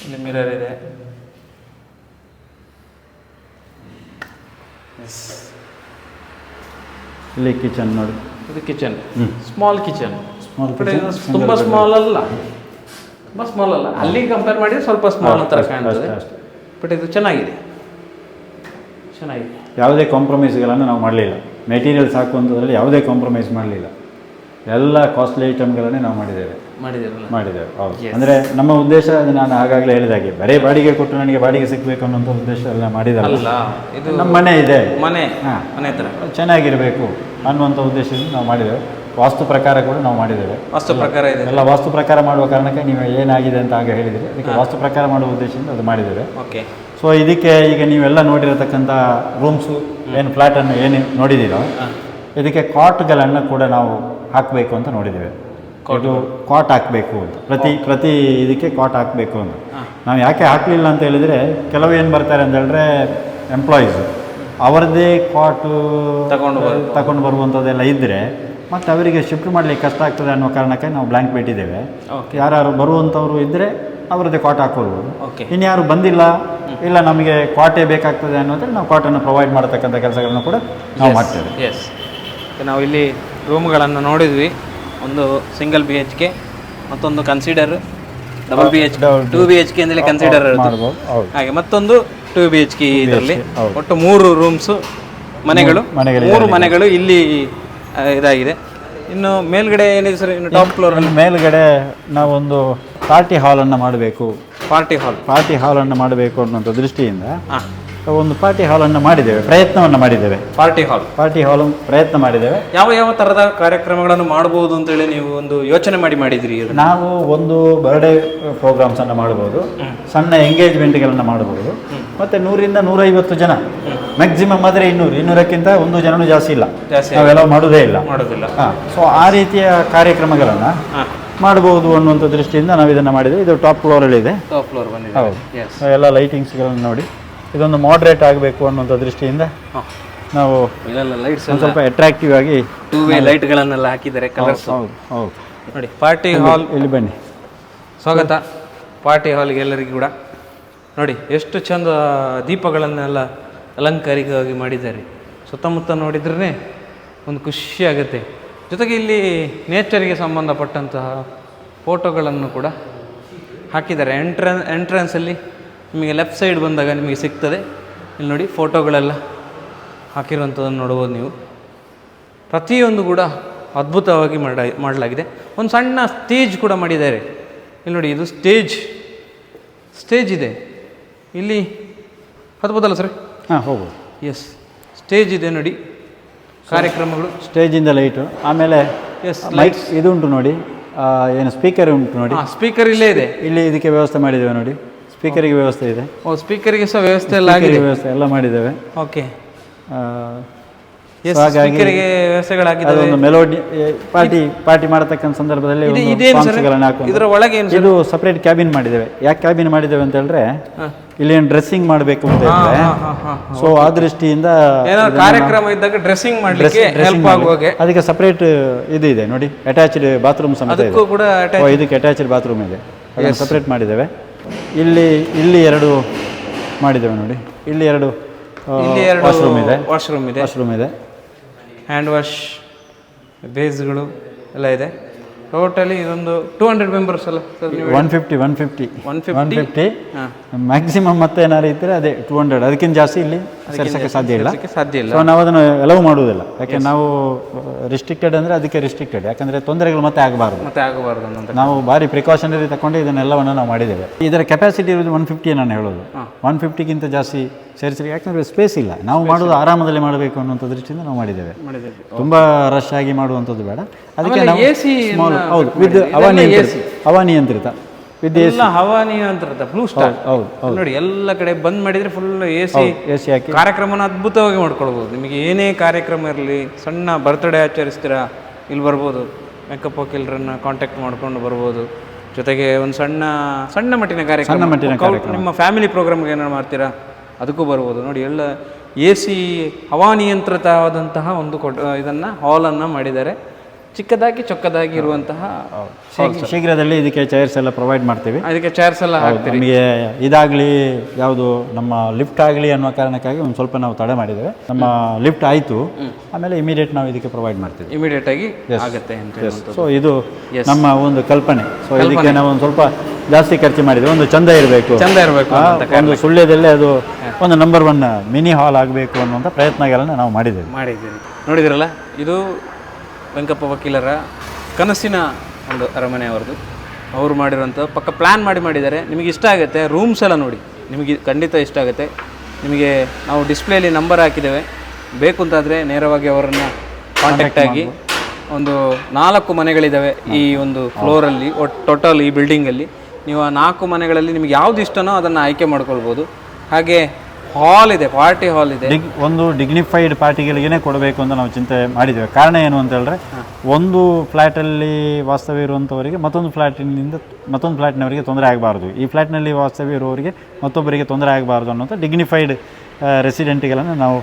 ಇಲ್ಲಿ ಮಿರರ್ ಇದೆ. ಎಸ್ ಇಲ್ಲಿ ಕಿಚನ್ ನೋಡಿ. ಇದು ಕಿಚನ್. ಸ್ಮಾಲ್ ಕಿಚನ್ ತುಂಬ ಸ್ಮಾಲ್ ಅಲ್ಲ. ತುಂಬ ಸ್ಮಾಲ್ ಅಲ್ಲ. ಅಲ್ಲಿ ಕಂಪೇರ್ ಮಾಡಿದ್ರೆ ಸ್ವಲ್ಪ ಸ್ಮಾಲ್ ಅಂತ ಥರ ಕಾಣ್ತದೆ. ಬಟ್ ಇದು ಚೆನ್ನಾಗಿದೆ. ಚೆನ್ನಾಗಿದೆ. ಯಾವುದೇ ಕಾಂಪ್ರಮೈಸ್ಗಳನ್ನು ನಾವು ಮಾಡಲಿಲ್ಲ. ಮೆಟೀರಿಯಲ್ಸ್ ಹಾಕುವಂಥದ್ರಲ್ಲಿ ಯಾವುದೇ ಕಾಂಪ್ರಮೈಸ್ ಮಾಡಲಿಲ್ಲ. ಎಲ್ಲ ಕಾಸ್ಟ್ಲಿ ಐಟಮ್ಗಳನ್ನೇ ನಾವು ಮಾಡಿದ್ದೇವೆ. ಮಾಡಿದಿರಲ್ಲ ಮಾಡಿದ್ದೇವೆ ಹೌದು. ಅಂದರೆ ನಮ್ಮ ಉದ್ದೇಶ ನಾನು ಆಗಾಗಲೇ ಹೇಳಿದಾಗೆ. ಬರೀ ಬಾಡಿಗೆ ಕೊಟ್ಟು ನನಗೆ ಬಾಡಿಗೆ ಸಿಗಬೇಕು ಅನ್ನೋಂಥ ಉದ್ದೇಶ ಎಲ್ಲ ಮಾಡಿದಾರೆ ಇದು ನಮ್ಮ ಮನೆ ಇದೆ. ಮನೆ ಹಾ. ಮನೆ ಹತ್ರ. ಚೆನ್ನಾಗಿರಬೇಕು ಅನ್ನುವಂಥ ಉದ್ದೇಶದಿಂದ ನಾವು ಮಾಡಿದ್ದೇವೆ. ವಾಸ್ತು ಪ್ರಕಾರ ಕೂಡ ನಾವು ಮಾಡಿದ್ದೇವೆ. ವಾಸ್ತು ಪ್ರಕಾರ ಇದೆ. ಎಲ್ಲ ವಾಸ್ತು ಪ್ರಕಾರ ಮಾಡುವ ಕಾರಣಕ್ಕೆ ನೀವು ಏನಾಗಿದೆ ಅಂತ ಆಗ ಹೇಳಿದ್ರಿ. ಅದಕ್ಕೆ ವಾಸ್ತು ಪ್ರಕಾರ ಮಾಡುವ ಉದ್ದೇಶದಿಂದ ಅದು ಮಾಡಿದ್ದೇವೆ. ಓಕೆ ಸೊ ಇದಕ್ಕೆ ಈಗ ನೀವೆಲ್ಲ ನೋಡಿರತಕ್ಕಂಥ ರೂಮ್ಸು ಏನು ಫ್ಲ್ಯಾಟನ್ನು ಏನು ನೋಡಿದ್ದೀರೋ ಇದಕ್ಕೆ ಕಾಟ್ಗಳನ್ನು ಕೂಡ ನಾವು ಹಾಕಬೇಕು ಅಂತ ನೋಡಿದ್ದೇವೆ. ಇದು ಕಾಟ್ ಹಾಕಬೇಕು ಅಂತ. ಪ್ರತಿ ಪ್ರತಿ ಇದಕ್ಕೆ ಕಾಟ್ ಹಾಕಬೇಕು ಅಂತ. ನಾವು ಯಾಕೆ ಹಾಕಲಿಲ್ಲ ಅಂತ ಹೇಳಿದರೆ ಕೆಲವು ಏನು ಬರ್ತಾರೆ ಅಂತ ಹೇಳಿದ್ರೆ ಎಂಪ್ಲಾಯೀಸು ಅವರದ್ದೇ ಕಾಟು ತಗೊಂಡು. ತಗೊಂಡು ಬರುವಂಥದ್ದೆಲ್ಲ ಇದ್ದರೆ ಮತ್ತು ಅವರಿಗೆ ಶಿಫ್ಟ್ ಮಾಡಲಿಕ್ಕೆ ಕಷ್ಟ ಆಗ್ತದೆ ಅನ್ನೋ ಕಾರಣಕ್ಕೆ ನಾವು ಬ್ಲ್ಯಾಂಕ್ ಬಿಟ್ಟಿದ್ದೇವೆ. ಯಾರು ಬರುವಂಥವ್ರು ಇದ್ದರೆ ಅವರದ್ದೇ ಕ್ವಾಟ್ ಹಾಕೊಳ್ಬೋದು ಓಕೆ ಇನ್ಯಾರು ಬಂದಿಲ್ಲ ಇಲ್ಲ ನಮಗೆ ಕ್ವಾಟೆ ಬೇಕಾಗ್ತದೆ ಅನ್ನೋದ್ರೆ ನಾವು ಕ್ವಾಟನ್ನು ಪ್ರೊವೈಡ್ ಮಾಡತಕ್ಕಂಥ ಕೆಲಸಗಳನ್ನು ಕೂಡ ನಾವು ಮಾಡ್ತೇವೆ. ಎಸ್ ನಾವು ಇಲ್ಲಿ ರೂಮ್ಗಳನ್ನು ನೋಡಿದ್ವಿ. ಒಂದು ಸಿಂಗಲ್ ಬಿ ಎಚ್ ಕೆ ಮತ್ತೊಂದು consider double B H two B H K ಅಂದರೆ ಕನ್ಸಿಡರ್ ಹಾಗೆ ಮತ್ತೊಂದು ಟೂ ಬಿ ಎಚ್ ಕೆ ಇದರಲ್ಲಿ. ಒಟ್ಟು ಮೂರು ರೂಮ್ಸು ಮನೆಗಳು. ಮೂರು ಮನೆಗಳು ಇಲ್ಲಿ ಇದಾಗಿದೆ. ಇನ್ನು ಮೇಲ್ಗಡೆ ಏನಿದೆ ಸರ್? ಇನ್ನು ಟಾಪ್ ಫ್ಲೋರ್ ಮೇಲ್ಗಡೆ ನಾವೊಂದು ಪಾರ್ಟಿ ಹಾಲನ್ನು ಮಾಡಬೇಕು. Party hall. ಪಾರ್ಟಿ ಹಾಲನ್ನು ಮಾಡಬೇಕು ಅನ್ನುವಂಥ ದೃಷ್ಟಿಯಿಂದ ಒಂದು ಪಾರ್ಟಿ ಹಾಲನ್ನು ಮಾಡಿದ್ದೇವೆ ಪ್ರಯತ್ನವನ್ನು ಮಾಡಿದ್ದೇವೆ. Party hall. ಪಾರ್ಟಿ ಹಾಲ್ ಪ್ರಯತ್ನ ಮಾಡಿದ್ದೇವೆ. ಯಾವ ಯಾವ ಥರದ ಕಾರ್ಯಕ್ರಮಗಳನ್ನು ಮಾಡ್ಬೋದು ಅಂತೇಳಿ ನೀವು ಒಂದು ಯೋಚನೆ ಮಾಡಿ ಮಾಡಿದ್ರಿ? ನಾವು ಒಂದು ಬರ್ಡೇ ಪ್ರೋಗ್ರಾಮ್ಸನ್ನು ಮಾಡಬಹುದು ಸಣ್ಣ ಎಂಗೇಜ್ಮೆಂಟ್ಗಳನ್ನು ಮಾಡಬಹುದು ಮತ್ತು ನೂರಿಂದ ನೂರೈವತ್ತು ಜನ ಮ್ಯಾಕ್ಸಿಮಮ್ ಆದರೆ ಇನ್ನೂರು ಇನ್ನೂರಕ್ಕಿಂತ ಒಂದು ಜನನು ಜಾಸ್ತಿ ಇಲ್ಲ. ನಾವೆಲ್ಲ ಮಾಡೋದೇ ಇಲ್ಲ. ಮಾಡೋದಿಲ್ಲ. ಹಾಂ. ಸೊ ಆ ರೀತಿಯ ಕಾರ್ಯಕ್ರಮಗಳನ್ನು ಮಾಡಬಹುದು ಅನ್ನುವಂಥ ದೃಷ್ಟಿಯಿಂದ ನಾವು ಇದನ್ನು ಮಾಡಿದ್ವಿ ಇದು ಟಾಪ್ ಫ್ಲೋರಲ್ಲಿದೆ ಟಾಪ್ ಫ್ಲೋರ್ ಬಂದಿದೆ. ಹೌದು. ಎಲ್ಲ ಲೈಟಿಂಗ್ಸ್ಗಳನ್ನು ನೋಡಿ. ಇದೊಂದು ಮಾಡ್ರೇಟ್ ಆಗಬೇಕು ಅನ್ನುವಂಥ ದೃಷ್ಟಿಯಿಂದ ನಾವು ಲೈಟ್ಸ್ ಸ್ವಲ್ಪ ಅಟ್ರಾಕ್ಟಿವ್ ಆಗಿ ಟೂ ವೇ ಲೈಟ್ಗಳನ್ನೆಲ್ಲ ಹಾಕಿದ್ದಾರೆ ಕಲರ್ಸ್ ಹೌದು ಹೌದು. ನೋಡಿ ಪಾರ್ಟಿ ಹಾಲ್ ಇಲ್ಲಿ ಬನ್ನಿ. ಸ್ವಾಗತ. ಪಾರ್ಟಿ ಹಾಲ್ಗೆ ಎಲ್ಲರಿಗೂ ಕೂಡ. ನೋಡಿ ಎಷ್ಟು ಚಂದ ದೀಪಗಳನ್ನೆಲ್ಲ ಅಲಂಕಾರಿಕವಾಗಿ ಮಾಡಿದ್ದಾರೆ. ಸುತ್ತಮುತ್ತ ನೋಡಿದ್ರೇ ಒಂದು ಖುಷಿ ಆಗುತ್ತೆ. ಜೊತೆಗೆ ಇಲ್ಲಿ ನೇಚರಿಗೆ ಸಂಬಂಧಪಟ್ಟಂತಹ ಫೋಟೋಗಳನ್ನು ಕೂಡ ಹಾಕಿದ್ದಾರೆ. ಎಂಟ್ರನ್ ಎಂಟ್ರೆನ್ಸಲ್ಲಿ ನಿಮಗೆ ಲೆಫ್ಟ್ ಸೈಡ್ ಬಂದಾಗ ನಿಮಗೆ ಸಿಗ್ತದೆ. ಇಲ್ಲಿ ನೋಡಿ ಫೋಟೋಗಳೆಲ್ಲ ಹಾಕಿರುವಂಥದ್ದನ್ನು ನೋಡ್ಬೋದು ನೀವು. ಪ್ರತಿಯೊಂದು ಕೂಡ ಅದ್ಭುತವಾಗಿ ಮಾಡ ಮಾಡಲಾಗಿದೆ. ಒಂದು ಸಣ್ಣ ಸ್ಟೇಜ್ ಕೂಡ ಮಾಡಿದ್ದಾರೆ. ಇಲ್ಲಿ ನೋಡಿ ಇದು ಸ್ಟೇಜ್ ಸ್ಟೇಜ್ ಇದೆ. ಇಲ್ಲಿ ಹತ್ಬೋದಲ್ಲ ಸರ್ ಹಾಂ ಹೋಗ್ಬೋದು. ಎಸ್ ಸ್ಟೇಜ್ ಇದೆ ನೋಡಿ. ಕಾರ್ಯಕ್ರಮಗಳು. ಸ್ಟೇಜಿಂದ ಲೈಟು. ಆಮೇಲೆ ಎಸ್ ಲೈಟ್ ಇದು ಉಂಟು ನೋಡಿ. ಆ, ಏನು ಸ್ಪೀಕರ್ ಉಂಟು ನೋಡಿ. ಸ್ಪೀಕರ್ ಇಲ್ಲೇ ಇದೆ. ಇಲ್ಲಿ ಇದಕ್ಕೆ ವ್ಯವಸ್ಥೆ ಮಾಡಿದ್ದೇವೆ ನೋಡಿ. ಸ್ಪೀಕರಿಗೆ ವ್ಯವಸ್ಥೆ ಇದೆ. ಓ ಸ್ಪೀಕರಿಗೆ ಸಹ ವ್ಯವಸ್ಥೆ ಎಲ್ಲ ಆಗಿದೆ. ಸ್ಪೀಕರಿಗೆ ವ್ಯವಸ್ಥೆ ಎಲ್ಲ ಮಾಡಿದ್ದೇವೆ. ಓಕೆ ಆ, ಸ್ಪೀಕರ್ಗೆ ವ್ಯವಸ್ಥೆಗಳಾಗಿದ್ದಾವೆ. ಅದೊಂದು ಮೆಲೋಡಿ ಪಾರ್ಟಿ ಪಾರ್ಟಿ ಮಾಡತಕ್ಕಂಥ ಸಂದರ್ಭದಲ್ಲಿ ಇದು ಒಂದು ಇದೇನು ಸರ್ ಸಾಂಗ್ಸ್ಗಳನ್ನು ಹಾಕೊಂಡು. ಇದರ ಒಳಗೆ ಏನು ಇದು ಸಪ್ರೇಟ್ ಕ್ಯಾಬಿನ್ ಮಾಡಿದ್ದೇವೆ. ಯಾಕೆ ಕ್ಯಾಬಿನ್ ಮಾಡಿದ್ದೇವೆ ಅಂತ ಹೇಳಿದ್ರೆ ಇಲ್ಲಿ ಏನು ಡ್ರೆಸ್ಸಿಂಗ್ ಮಾಡಬೇಕು ಅಂತ ಹೇಳಿದ್ರೆ. ಸೊ ಆ ದೃಷ್ಟಿಯಿಂದ ಏನಾದ್ರು ಕಾರ್ಯಕ್ರಮ ಇದ್ದಾಗ ಡ್ರೆಸ್ಸಿಂಗ್ ಮಾಡ್ಲಿಕ್ಕೆ ಹೆಲ್ಪ್ ಆಗುವಾಗೆ? ಅದಕ್ಕೆ ಸಪ್ರೇಟ್ ಇದು ಇದೆ ನೋಡಿ ಅಟ್ಯಾಚ್ಡ್ ಬಾತ್ರೂಮ್ ಸಮೇತ ಇದೆ. ಅದಕ್ಕೂ ಕೂಡ ಓ, ಇದಕ್ಕೆ ಅಟ್ಯಾಚ್ಡ್ ಬಾತ್ರೂಮ್ ಇದೆ. ಅದನ್ನು ಸಪ್ರೇಟ್ ಮಾಡಿದ್ದೇವೆ. ಇಲ್ಲಿ ಇಲ್ಲಿ ಎರಡು ಮಾಡಿದ್ದೇವೆ ನೋಡಿ. ಇಲ್ಲಿ ಎರಡು ಇಲ್ಲಿ ಎರಡು ವಾಶ್ರೂಮ್ ಇದೆ. ವಾಶ್ರೂಮ್ ಇದೆ. ವಾಶ್ರೂಮ್ ಇದೆ. ಹ್ಯಾಂಡ್ ವಾಶ್ ಬೇಸ್ಗಳು ಎಲ್ಲ ಇದೆ. ಟೋಟಲಿ ಇದೊಂದು ಟೂ ಹಂಡ್ರೆಡ್ ಮೆಂಬರ್ಸ್ ಅಲ್ಲ ಸರ್ ನೀವು one fifty one fifty one one fifty maximum ಮತ್ತೆ ಏನಾದ್ರು ಇದ್ದರೆ ಅದೇ ಟೂ ಹಂಡ್ರೆಡ್ ಅದಕ್ಕಿಂತ ಜಾಸ್ತಿ ಇಲ್ಲಿ ಸೇರ್ಸೋಕ್ಕೆ ಸಾಧ್ಯ ಇಲ್ಲ. ಸಾಧ್ಯ ಇಲ್ಲ. ಸೊ ನಾವು ಅದನ್ನು ಅಲೌ ಮಾಡುವುದಿಲ್ಲ. ಯಾಕೆ ನಾವು ರಿಸ್ಟ್ರಿಕ್ಟೆಡ್ ಅಂದ್ರೆ ಅದಕ್ಕೆ ರಿಸ್ಟ್ರಿಕ್ಟೆಡ್ ಯಾಕಂದ್ರೆ ತೊಂದರೆಗಳು ಮತ್ತೆ ಆಗಬಾರ್ದು. ಮತ್ತೆ ಆಗಬಾರ್ದು ನಾವು ಭಾರಿ ಪ್ರಿಕಾಷನರಿ ತಗೊಂಡು ಇದನ್ನೆಲ್ಲವನ್ನು ನಾವು ಮಾಡಿದ್ದೇವೆ. ಇದರ ಕೆಪಾಸಿಟಿ ಇರೋದು ಒನ್ ಫಿಫ್ಟಿ ನಾನು ಹೇಳೋದು. ಒನ್ ಫಿಫ್ಟಿಗಿಂತ ಜಾಸ್ತಿ ಸೇರಿಸಲಿಕ್ಕೆ ಯಾಕಂದ್ರೆ ಸ್ಪೇಸ್ ಇಲ್ಲ. ನಾವು ಮಾಡೋದು ಆರಾಮದಲ್ಲಿ ಮಾಡಬೇಕು ಅನ್ನುವಂಥ ದೃಷ್ಟಿಯಿಂದ ನಾವು ಮಾಡಿದ್ದೇವೆ. ತುಂಬಾ ರಶ್ ಆಗಿ ಮಾಡುವಂಥದ್ದು ಬೇಡ. ಅದಕ್ಕೆ ನಾವು ಹೌದು ವಿದ್. ಹವಾನಿಯಂತ್ರಿತ ಹವಾನಿಯಂತ್ರಿತ ವಿದ್ ಎಲ್ಲ ಹವಾನಿಯಂತ್ರದ ಬ್ಲೂ ಸ್ಟಾರ್ ಹೌದು ಹೌದು ನೋಡಿ ಎಲ್ಲ ಕಡೆ ಬಂದ್ ಮಾಡಿದ್ರೆ full A C A C ಹಾಕಿ. ಕಾರ್ಯಕ್ರಮನ ಅದ್ಭುತವಾಗಿ ಮಾಡ್ಕೊಳ್ಬೋದು. ನಿಮಗೆ ಏನೇ ಕಾರ್ಯಕ್ರಮ ಇರಲಿ ಸಣ್ಣ ಬರ್ತ್ಡೇ ಆಚರಿಸ್ತೀರಾ ಇಲ್ಲಿ ಬರ್ಬೋದು. ಮೇಕಪ್ ವಕೀಲರನ್ನ ಕಾಂಟ್ಯಾಕ್ಟ್ ಮಾಡ್ಕೊಂಡು ಬರ್ಬೋದು. ಜೊತೆಗೆ ಒಂದು ಸಣ್ಣ ಸಣ್ಣ ಮಟ್ಟಿನ ಕಾರ್ಯಕ್ರಮ. ಸಣ್ಣ ಮಟ್ಟಿನ workout ನಿಮ್ಮ ಫ್ಯಾಮಿಲಿ ಪ್ರೋಗ್ರಾಮ್ಗೆ ಏನಾರು ಮಾಡ್ತೀರಾ ಅದಕ್ಕೂ ಬರ್ಬೋದು. ನೋಡಿ ಎಲ್ಲ ಎ ಸಿ ಹವಾನಿಯಂತ್ರಿತವಾದಂತಹ ಒಂದು ಇದನ್ನ ಇದನ್ನು ಹಾಲನ್ನು ಮಾಡಿದ್ದಾರೆ. ಚಿಕ್ಕದಾಗಿ ಚೊಕ್ಕದಾಗಿ ಇರುವಂತಹ ಶೀಘ್ರ- ಶೀಘ್ರದಲ್ಲಿ ಇದಕ್ಕೆ ಚೇರ್ಸ್ ಎಲ್ಲ ಪ್ರೊವೈಡ್ ಮಾಡ್ತೀವಿ. ಅದಕ್ಕೆ ಚೇರ್ಸ್ ಎಲ್ಲ ನಮಗೆ ಇದಾಗಲಿ ಯಾವುದು ನಮ್ಮ ಲಿಫ್ಟ್ ಆಗಲಿ ಅನ್ನೋ ಕಾರಣಕ್ಕಾಗಿ ಒಂದು ಸ್ವಲ್ಪ ನಾವು ತಡೆ ಮಾಡಿದ್ದೇವೆ. ನಮ್ಮ ಲಿಫ್ಟ್ ಆಯಿತು. ಆಮೇಲೆ ಇಮಿಡಿಯೇಟ್ ನಾವು ಇದಕ್ಕೆ ಪ್ರೊವೈಡ್ ಮಾಡ್ತೀವಿ. ಇಮಿಡಿಯೇಟ್ ಆಗಿ ಆಗುತ್ತೆ ಅಂತ. ಸೊ ಇದು ನಮ್ಮ ಒಂದು ಕಲ್ಪನೆ. ಸೊ ಇದಕ್ಕೆ ನಾವು ಒಂದು ಸ್ವಲ್ಪ ಜಾಸ್ತಿ ಖರ್ಚು ಮಾಡಿದ್ವಿ ಒಂದು ಚಂದ ಇರಬೇಕು. ಚಂದ ಇರಬೇಕು ಒಂದು ಸುಳ್ಳ್ಯದಲ್ಲೇ ಅದು ಒಂದು ನಂಬರ್ ಒನ್ ಮಿನಿ ಹಾಲ್ ಆಗಬೇಕು ಅನ್ನುವಂಥ ಪ್ರಯತ್ನಗಳನ್ನು ನಾವು ಮಾಡಿದ್ದೇವೆ. ಮಾಡಿದ್ದೀವಿ ನೋಡಿದಿರಲ್ಲ? ಇದು ವೆಂಕಪ್ಪ ವಕೀಲರ ಕನಸಿನ ಒಂದು ಅರಮನೆ ಅವ್ರದ್ದು. ಅವರು ಮಾಡಿರೋಂಥ ಪಕ್ಕ ಪ್ಲ್ಯಾನ್ ಮಾಡಿ ಮಾಡಿದ್ದಾರೆ. ನಿಮಗೆ ಇಷ್ಟ ಆಗುತ್ತೆ ರೂಮ್ಸ್ ಎಲ್ಲ ನೋಡಿ. ನಿಮಗೆ ಖಂಡಿತ ಇಷ್ಟ ಆಗುತ್ತೆ. ನಿಮಗೆ ನಾವು ಡಿಸ್ಪ್ಲೇಲಿ ನಂಬರ್ ಹಾಕಿದ್ದೇವೆ. ಬೇಕು ಅಂತಾದರೆ ನೇರವಾಗಿ ಅವರನ್ನು ಕಾಂಟ್ಯಾಕ್ಟ್ ಆಗಿ ಒಂದು ನಾಲ್ಕು ಮನೆಗಳಿದ್ದಾವೆ ಈ ಒಂದು ಫ್ಲೋರಲ್ಲಿ ಟೋಟಲ್ ಈ ಬಿಲ್ಡಿಂಗಲ್ಲಿ ನೀವು ಆ ನಾಲ್ಕು ಮನೆಗಳಲ್ಲಿ ನಿಮಗೆ ಯಾವ್ದು ಇಷ್ಟನೋ ಅದನ್ನು ಆಯ್ಕೆ ಮಾಡ್ಕೊಳ್ಬೋದು. ಹಾಗೆ ಹಾಲ್ ಇದೆ ಪಾರ್ಟಿ ಹಾಲ್ ಇದೆ. ಒಂದು ಡಿಗ್ನಿಫೈಡ್ ಪಾರ್ಟಿಗಳಿಗೆ ಕೊಡಬೇಕು ಅಂತ ನಾವು ಚಿಂತೆ ಮಾಡಿದ್ದೇವೆ. ಕಾರಣ ಏನು ಅಂತ ಹೇಳಿದ್ರೆ ಒಂದು ಫ್ಲ್ಯಾಟಲ್ಲಿ ವಾಸ್ತವ್ಯ ಇರುವಂಥವರಿಗೆ ಮತ್ತೊಂದು ಫ್ಲ್ಯಾಟಿನಿಂದ ಮತ್ತೊಂದು ಫ್ಲ್ಯಾಟ್ನವರಿಗೆ ತೊಂದರೆ ಆಗಬಾರ್ದು. ಈ ಫ್ಲ್ಯಾಟ್ನಲ್ಲಿ ವಾಸ್ತವ್ಯ ಇರುವವರಿಗೆ ಮತ್ತೊಬ್ಬರಿಗೆ ತೊಂದರೆ ಆಗಬಾರ್ದು ಅನ್ನೋಂಥ ಡಿಗ್ನಿಫೈಡ್ ರೆಸಿಡೆಂಟ್ಗಳನ್ನು ನಾವು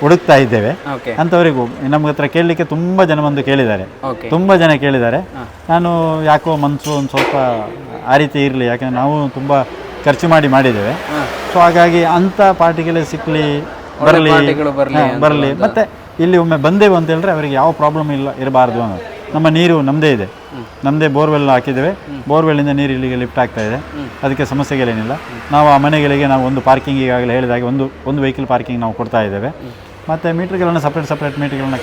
ಹುಡುಕ್ತಾ ಇದ್ದೇವೆ. ಅಂಥವರಿಗೂ ನಮ್ಮ ಹತ್ರ ಕೇಳಲಿಕ್ಕೆ ತುಂಬ ಜನ ಬಂದು ಕೇಳಿದ್ದಾರೆ. ತುಂಬ ಜನ ಕೇಳಿದ್ದಾರೆ. ನಾನು ಯಾಕೋ ಮನಸ್ಸು ಒಂದು ಸ್ವಲ್ಪ ಆ ರೀತಿ ಇರಲಿ. ಯಾಕಂದರೆ ನಾವು ತುಂಬ ಖರ್ಚು ಮಾಡಿ ಮಾಡಿದ್ದೇವೆ. ಸೊ ಹಾಗಾಗಿ ಅಂಥ ಪಾರ್ಟಿಗಳೇ ಸಿಕ್ಕಲಿ ಬರಲಿ. ಬರಲಿ ಮತ್ತೆ ಇಲ್ಲಿ ಒಮ್ಮೆ ಬಂದೇವು ಅಂತ ಹೇಳಿದ್ರೆ ಅವರಿಗೆ ಯಾವ ಪ್ರಾಬ್ಲಮ್ ಇಲ್ಲ ಇರಬಾರ್ದು ಅನ್ನೋದು. ನಮ್ಮ ನೀರು ನಮ್ಮದೇ ಇದೆ. ನಮ್ಮದೇ ಬೋರ್ವೆಲ್ ಹಾಕಿದ್ದೇವೆ. ಬೋರ್ವೆಲ್ಲಿಂದ ನೀರು ಇಲ್ಲಿಗೆ ಲಿಫ್ಟ್ ಆಗ್ತಾ ಇದೆ. ಅದಕ್ಕೆ ಸಮಸ್ಯೆಗಳೇನಿಲ್ಲ. ನಾವು ಆ ಮನೆಗಳಿಗೆ ನಾವು ಒಂದು ಪಾರ್ಕಿಂಗ್ ಈಗಾಗಲೇ ಹೇಳಿದಾಗೆ ಒಂದು ಒಂದು ವೆಹಿಕಲ್ ಪಾರ್ಕಿಂಗ್ ನಾವು ಕೊಡ್ತಾ ಇದ್ದೇವೆ. ಮತ್ತು ಮೀಟರ್ಗಳನ್ನು ಸಪ್ರೇಟ್ ಸಪ್ರೇಟ್ ಮೀಟರ್ಗಳನ್ನ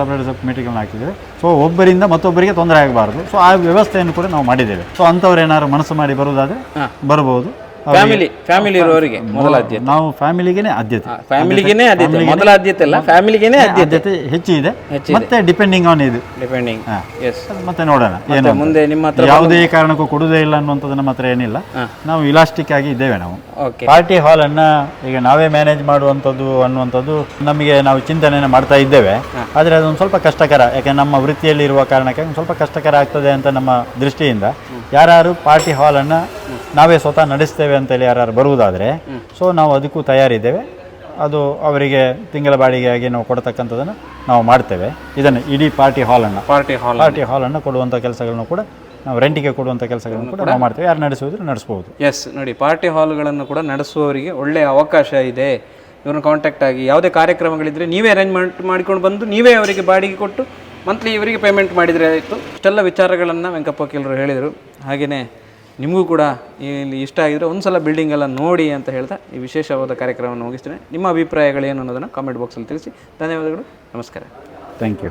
ಸಪ್ರೇಟ್ ಸಪ್ ಮೀಟರ್ಗಳನ್ನು ಹಾಕಿದ್ದೇವೆ. ಸೊ ಒಬ್ಬರಿಂದ ಮತ್ತೊಬ್ಬರಿಗೆ ತೊಂದರೆ ಆಗಬಾರ್ದು. ಸೊ ಆ ವ್ಯವಸ್ಥೆಯನ್ನು ಕೂಡ ನಾವು ಮಾಡಿದ್ದೇವೆ. ಸೊ ಅಂಥವ್ರು ಏನಾದ್ರು ಮನಸ್ಸು ಮಾಡಿ ಬರುವುದಾದ್ರೆ ಬರಬಹುದು ಬರ್ಬೋದು. ಫ್ಯಾಮಿಲಿ ಫ್ಯಾಮಿಲಿ ಇರೋರಿಗೆ ಮೊದಲ ಆದ್ಯತೆ. ನಾವು ಫ್ಯಾಮಿಲಿಗೇನೆ ಆದ್ಯತೆ. ಫ್ಯಾಮಿಲಿಗೇನೆ ಆದ್ಯತೆ ಮೊದಲ ಆದ್ಯತೆ ಅಲ್ಲ ಫ್ಯಾಮಿಲಿಗೇನೆ ಆದ್ಯತೆ. ಆದ್ಯತೆ ಹೆಚ್ಚಿದೆ ಹೆಚ್ಚಿದೆ. ಮತ್ತೆ ಡಿಪೆಂಡಿಂಗ್ ಆನ್ ಇದು. ಡಿಪೆಂಡಿಂಗ್ ಎಸ್ ಮತ್ತೆ ನೋಡೋಣ. ಏನು ಮುಂದೆ ನಿಮ್ಮ ಹತ್ರ ಯಾವುದೇ ಕಾರಣಕ್ಕೂ ಕೊಡುವುದೇ ಇಲ್ಲ ಅನ್ನುವಂಥದ್ದು ನಮ್ಮ ಹತ್ರ ಏನಿಲ್ಲ. ನಾವು ಇಲಾಸ್ಟಿಕ್ ಆಗಿ ಇದ್ದೇವೆ ನಾವು. ಪಾರ್ಟಿ ಹಾಲ್ ಅನ್ನ ಈಗ ನಾವೇ ಮ್ಯಾನೇಜ್ ಮಾಡುವಂಥದ್ದು ಅನ್ನುವಂಥದ್ದು ನಮಗೆ ನಾವು ಚಿಂತನೆಯನ್ನು ಮಾಡ್ತಾ ಇದ್ದೇವೆ. ಆದರೆ ಅದೊಂದು ಸ್ವಲ್ಪ ಕಷ್ಟಕರ. ಯಾಕೆ ನಮ್ಮ ವೃತ್ತಿಯಲ್ಲಿ ಇರುವ ಕಾರಣಕ್ಕೆ ಸ್ವಲ್ಪ ಕಷ್ಟಕರ ಆಗ್ತದೆ ಅಂತ ನಮ್ಮ ದೃಷ್ಟಿಯಿಂದ ಯಾರು ಪಾರ್ಟಿ ಹಾಲ್ ಅನ್ನ ನಾವೇ ಸ್ವತಃ ನಡೆಸ್ತೇವೆ ಅಂತೇಳಿ ಯಾರು ಬರುವುದಾದರೆ ಸೊ ನಾವು ಅದಕ್ಕೂ ತಯಾರಿದ್ದೇವೆ. ಅದು ಅವರಿಗೆ ತಿಂಗಳ ಬಾಡಿಗೆಯಾಗಿ ನಾವು ಕೊಡತಕ್ಕಂಥದ್ದನ್ನು ನಾವು ಮಾಡ್ತೇವೆ. ಇದನ್ನು ಇಡೀ ಪಾರ್ಟಿ ಹಾಲನ್ನು. ಪಾರ್ಟಿ ಹಾಲ್ ಪಾರ್ಟಿ ಹಾಲನ್ನು ಕೊಡುವಂಥ ಕೆಲಸಗಳನ್ನು ಕೂಡ ನಾವು ರೆಂಟಿಗೆ ಕೊಡುವಂಥ ಕೆಲಸಗಳನ್ನು ಕೂಡ ನಾವು ಮಾಡ್ತೇವೆ. ಯಾರು ನಡೆಸುವುದ್ರೆ ನಡೆಸ್ಬೋದು. ಎಸ್ ನೋಡಿ ಪಾರ್ಟಿ ಹಾಲ್ಗಳನ್ನು ಕೂಡ ನಡೆಸುವವರಿಗೆ ಒಳ್ಳೆಯ ಅವಕಾಶ ಇದೆ. ಇವ್ರನ್ನ ಕಾಂಟ್ಯಾಕ್ಟ್ ಆಗಿ ಯಾವುದೇ ಕಾರ್ಯಕ್ರಮಗಳಿದ್ದರೆ ನೀವೇ ಅರೇಂಜ್ಮೆಂಟ್ ಮಾಡಿಕೊಂಡು ಬಂದು ನೀವೇ ಅವರಿಗೆ ಬಾಡಿಗೆ ಕೊಟ್ಟು ಮಂತ್ಲಿ ಇವರಿಗೆ ಪೇಮೆಂಟ್ ಮಾಡಿದರೆ ಆಯಿತು. ಇಷ್ಟೆಲ್ಲ ವಿಚಾರಗಳನ್ನು ವೆಂಕಪ್ಪ ಕೆಲರು ಹೇಳಿದರು. ಹಾಗೆಯೇ ನಿಮಗೂ ಕೂಡ ಇಲ್ಲಿ ಇಷ್ಟ ಆಗಿದ್ರೆ ಒಂದು ಸಲ ಬಿಲ್ಡಿಂಗ್ ಎಲ್ಲ ನೋಡಿ ಅಂತ ಹೇಳ್ತಾ ಈ ವಿಶೇಷವಾದ ಕಾರ್ಯಕ್ರಮವನ್ನು ಮುಗಿಸ್ತೇನೆ. ನಿಮ್ಮ ಅಭಿಪ್ರಾಯಗಳೇನು ಅನ್ನೋದನ್ನು ಕಾಮೆಂಟ್ ಬಾಕ್ಸಲ್ಲಿ ತಿಳಿಸಿ. ಧನ್ಯವಾದಗಳು. ನಮಸ್ಕಾರ. Thank you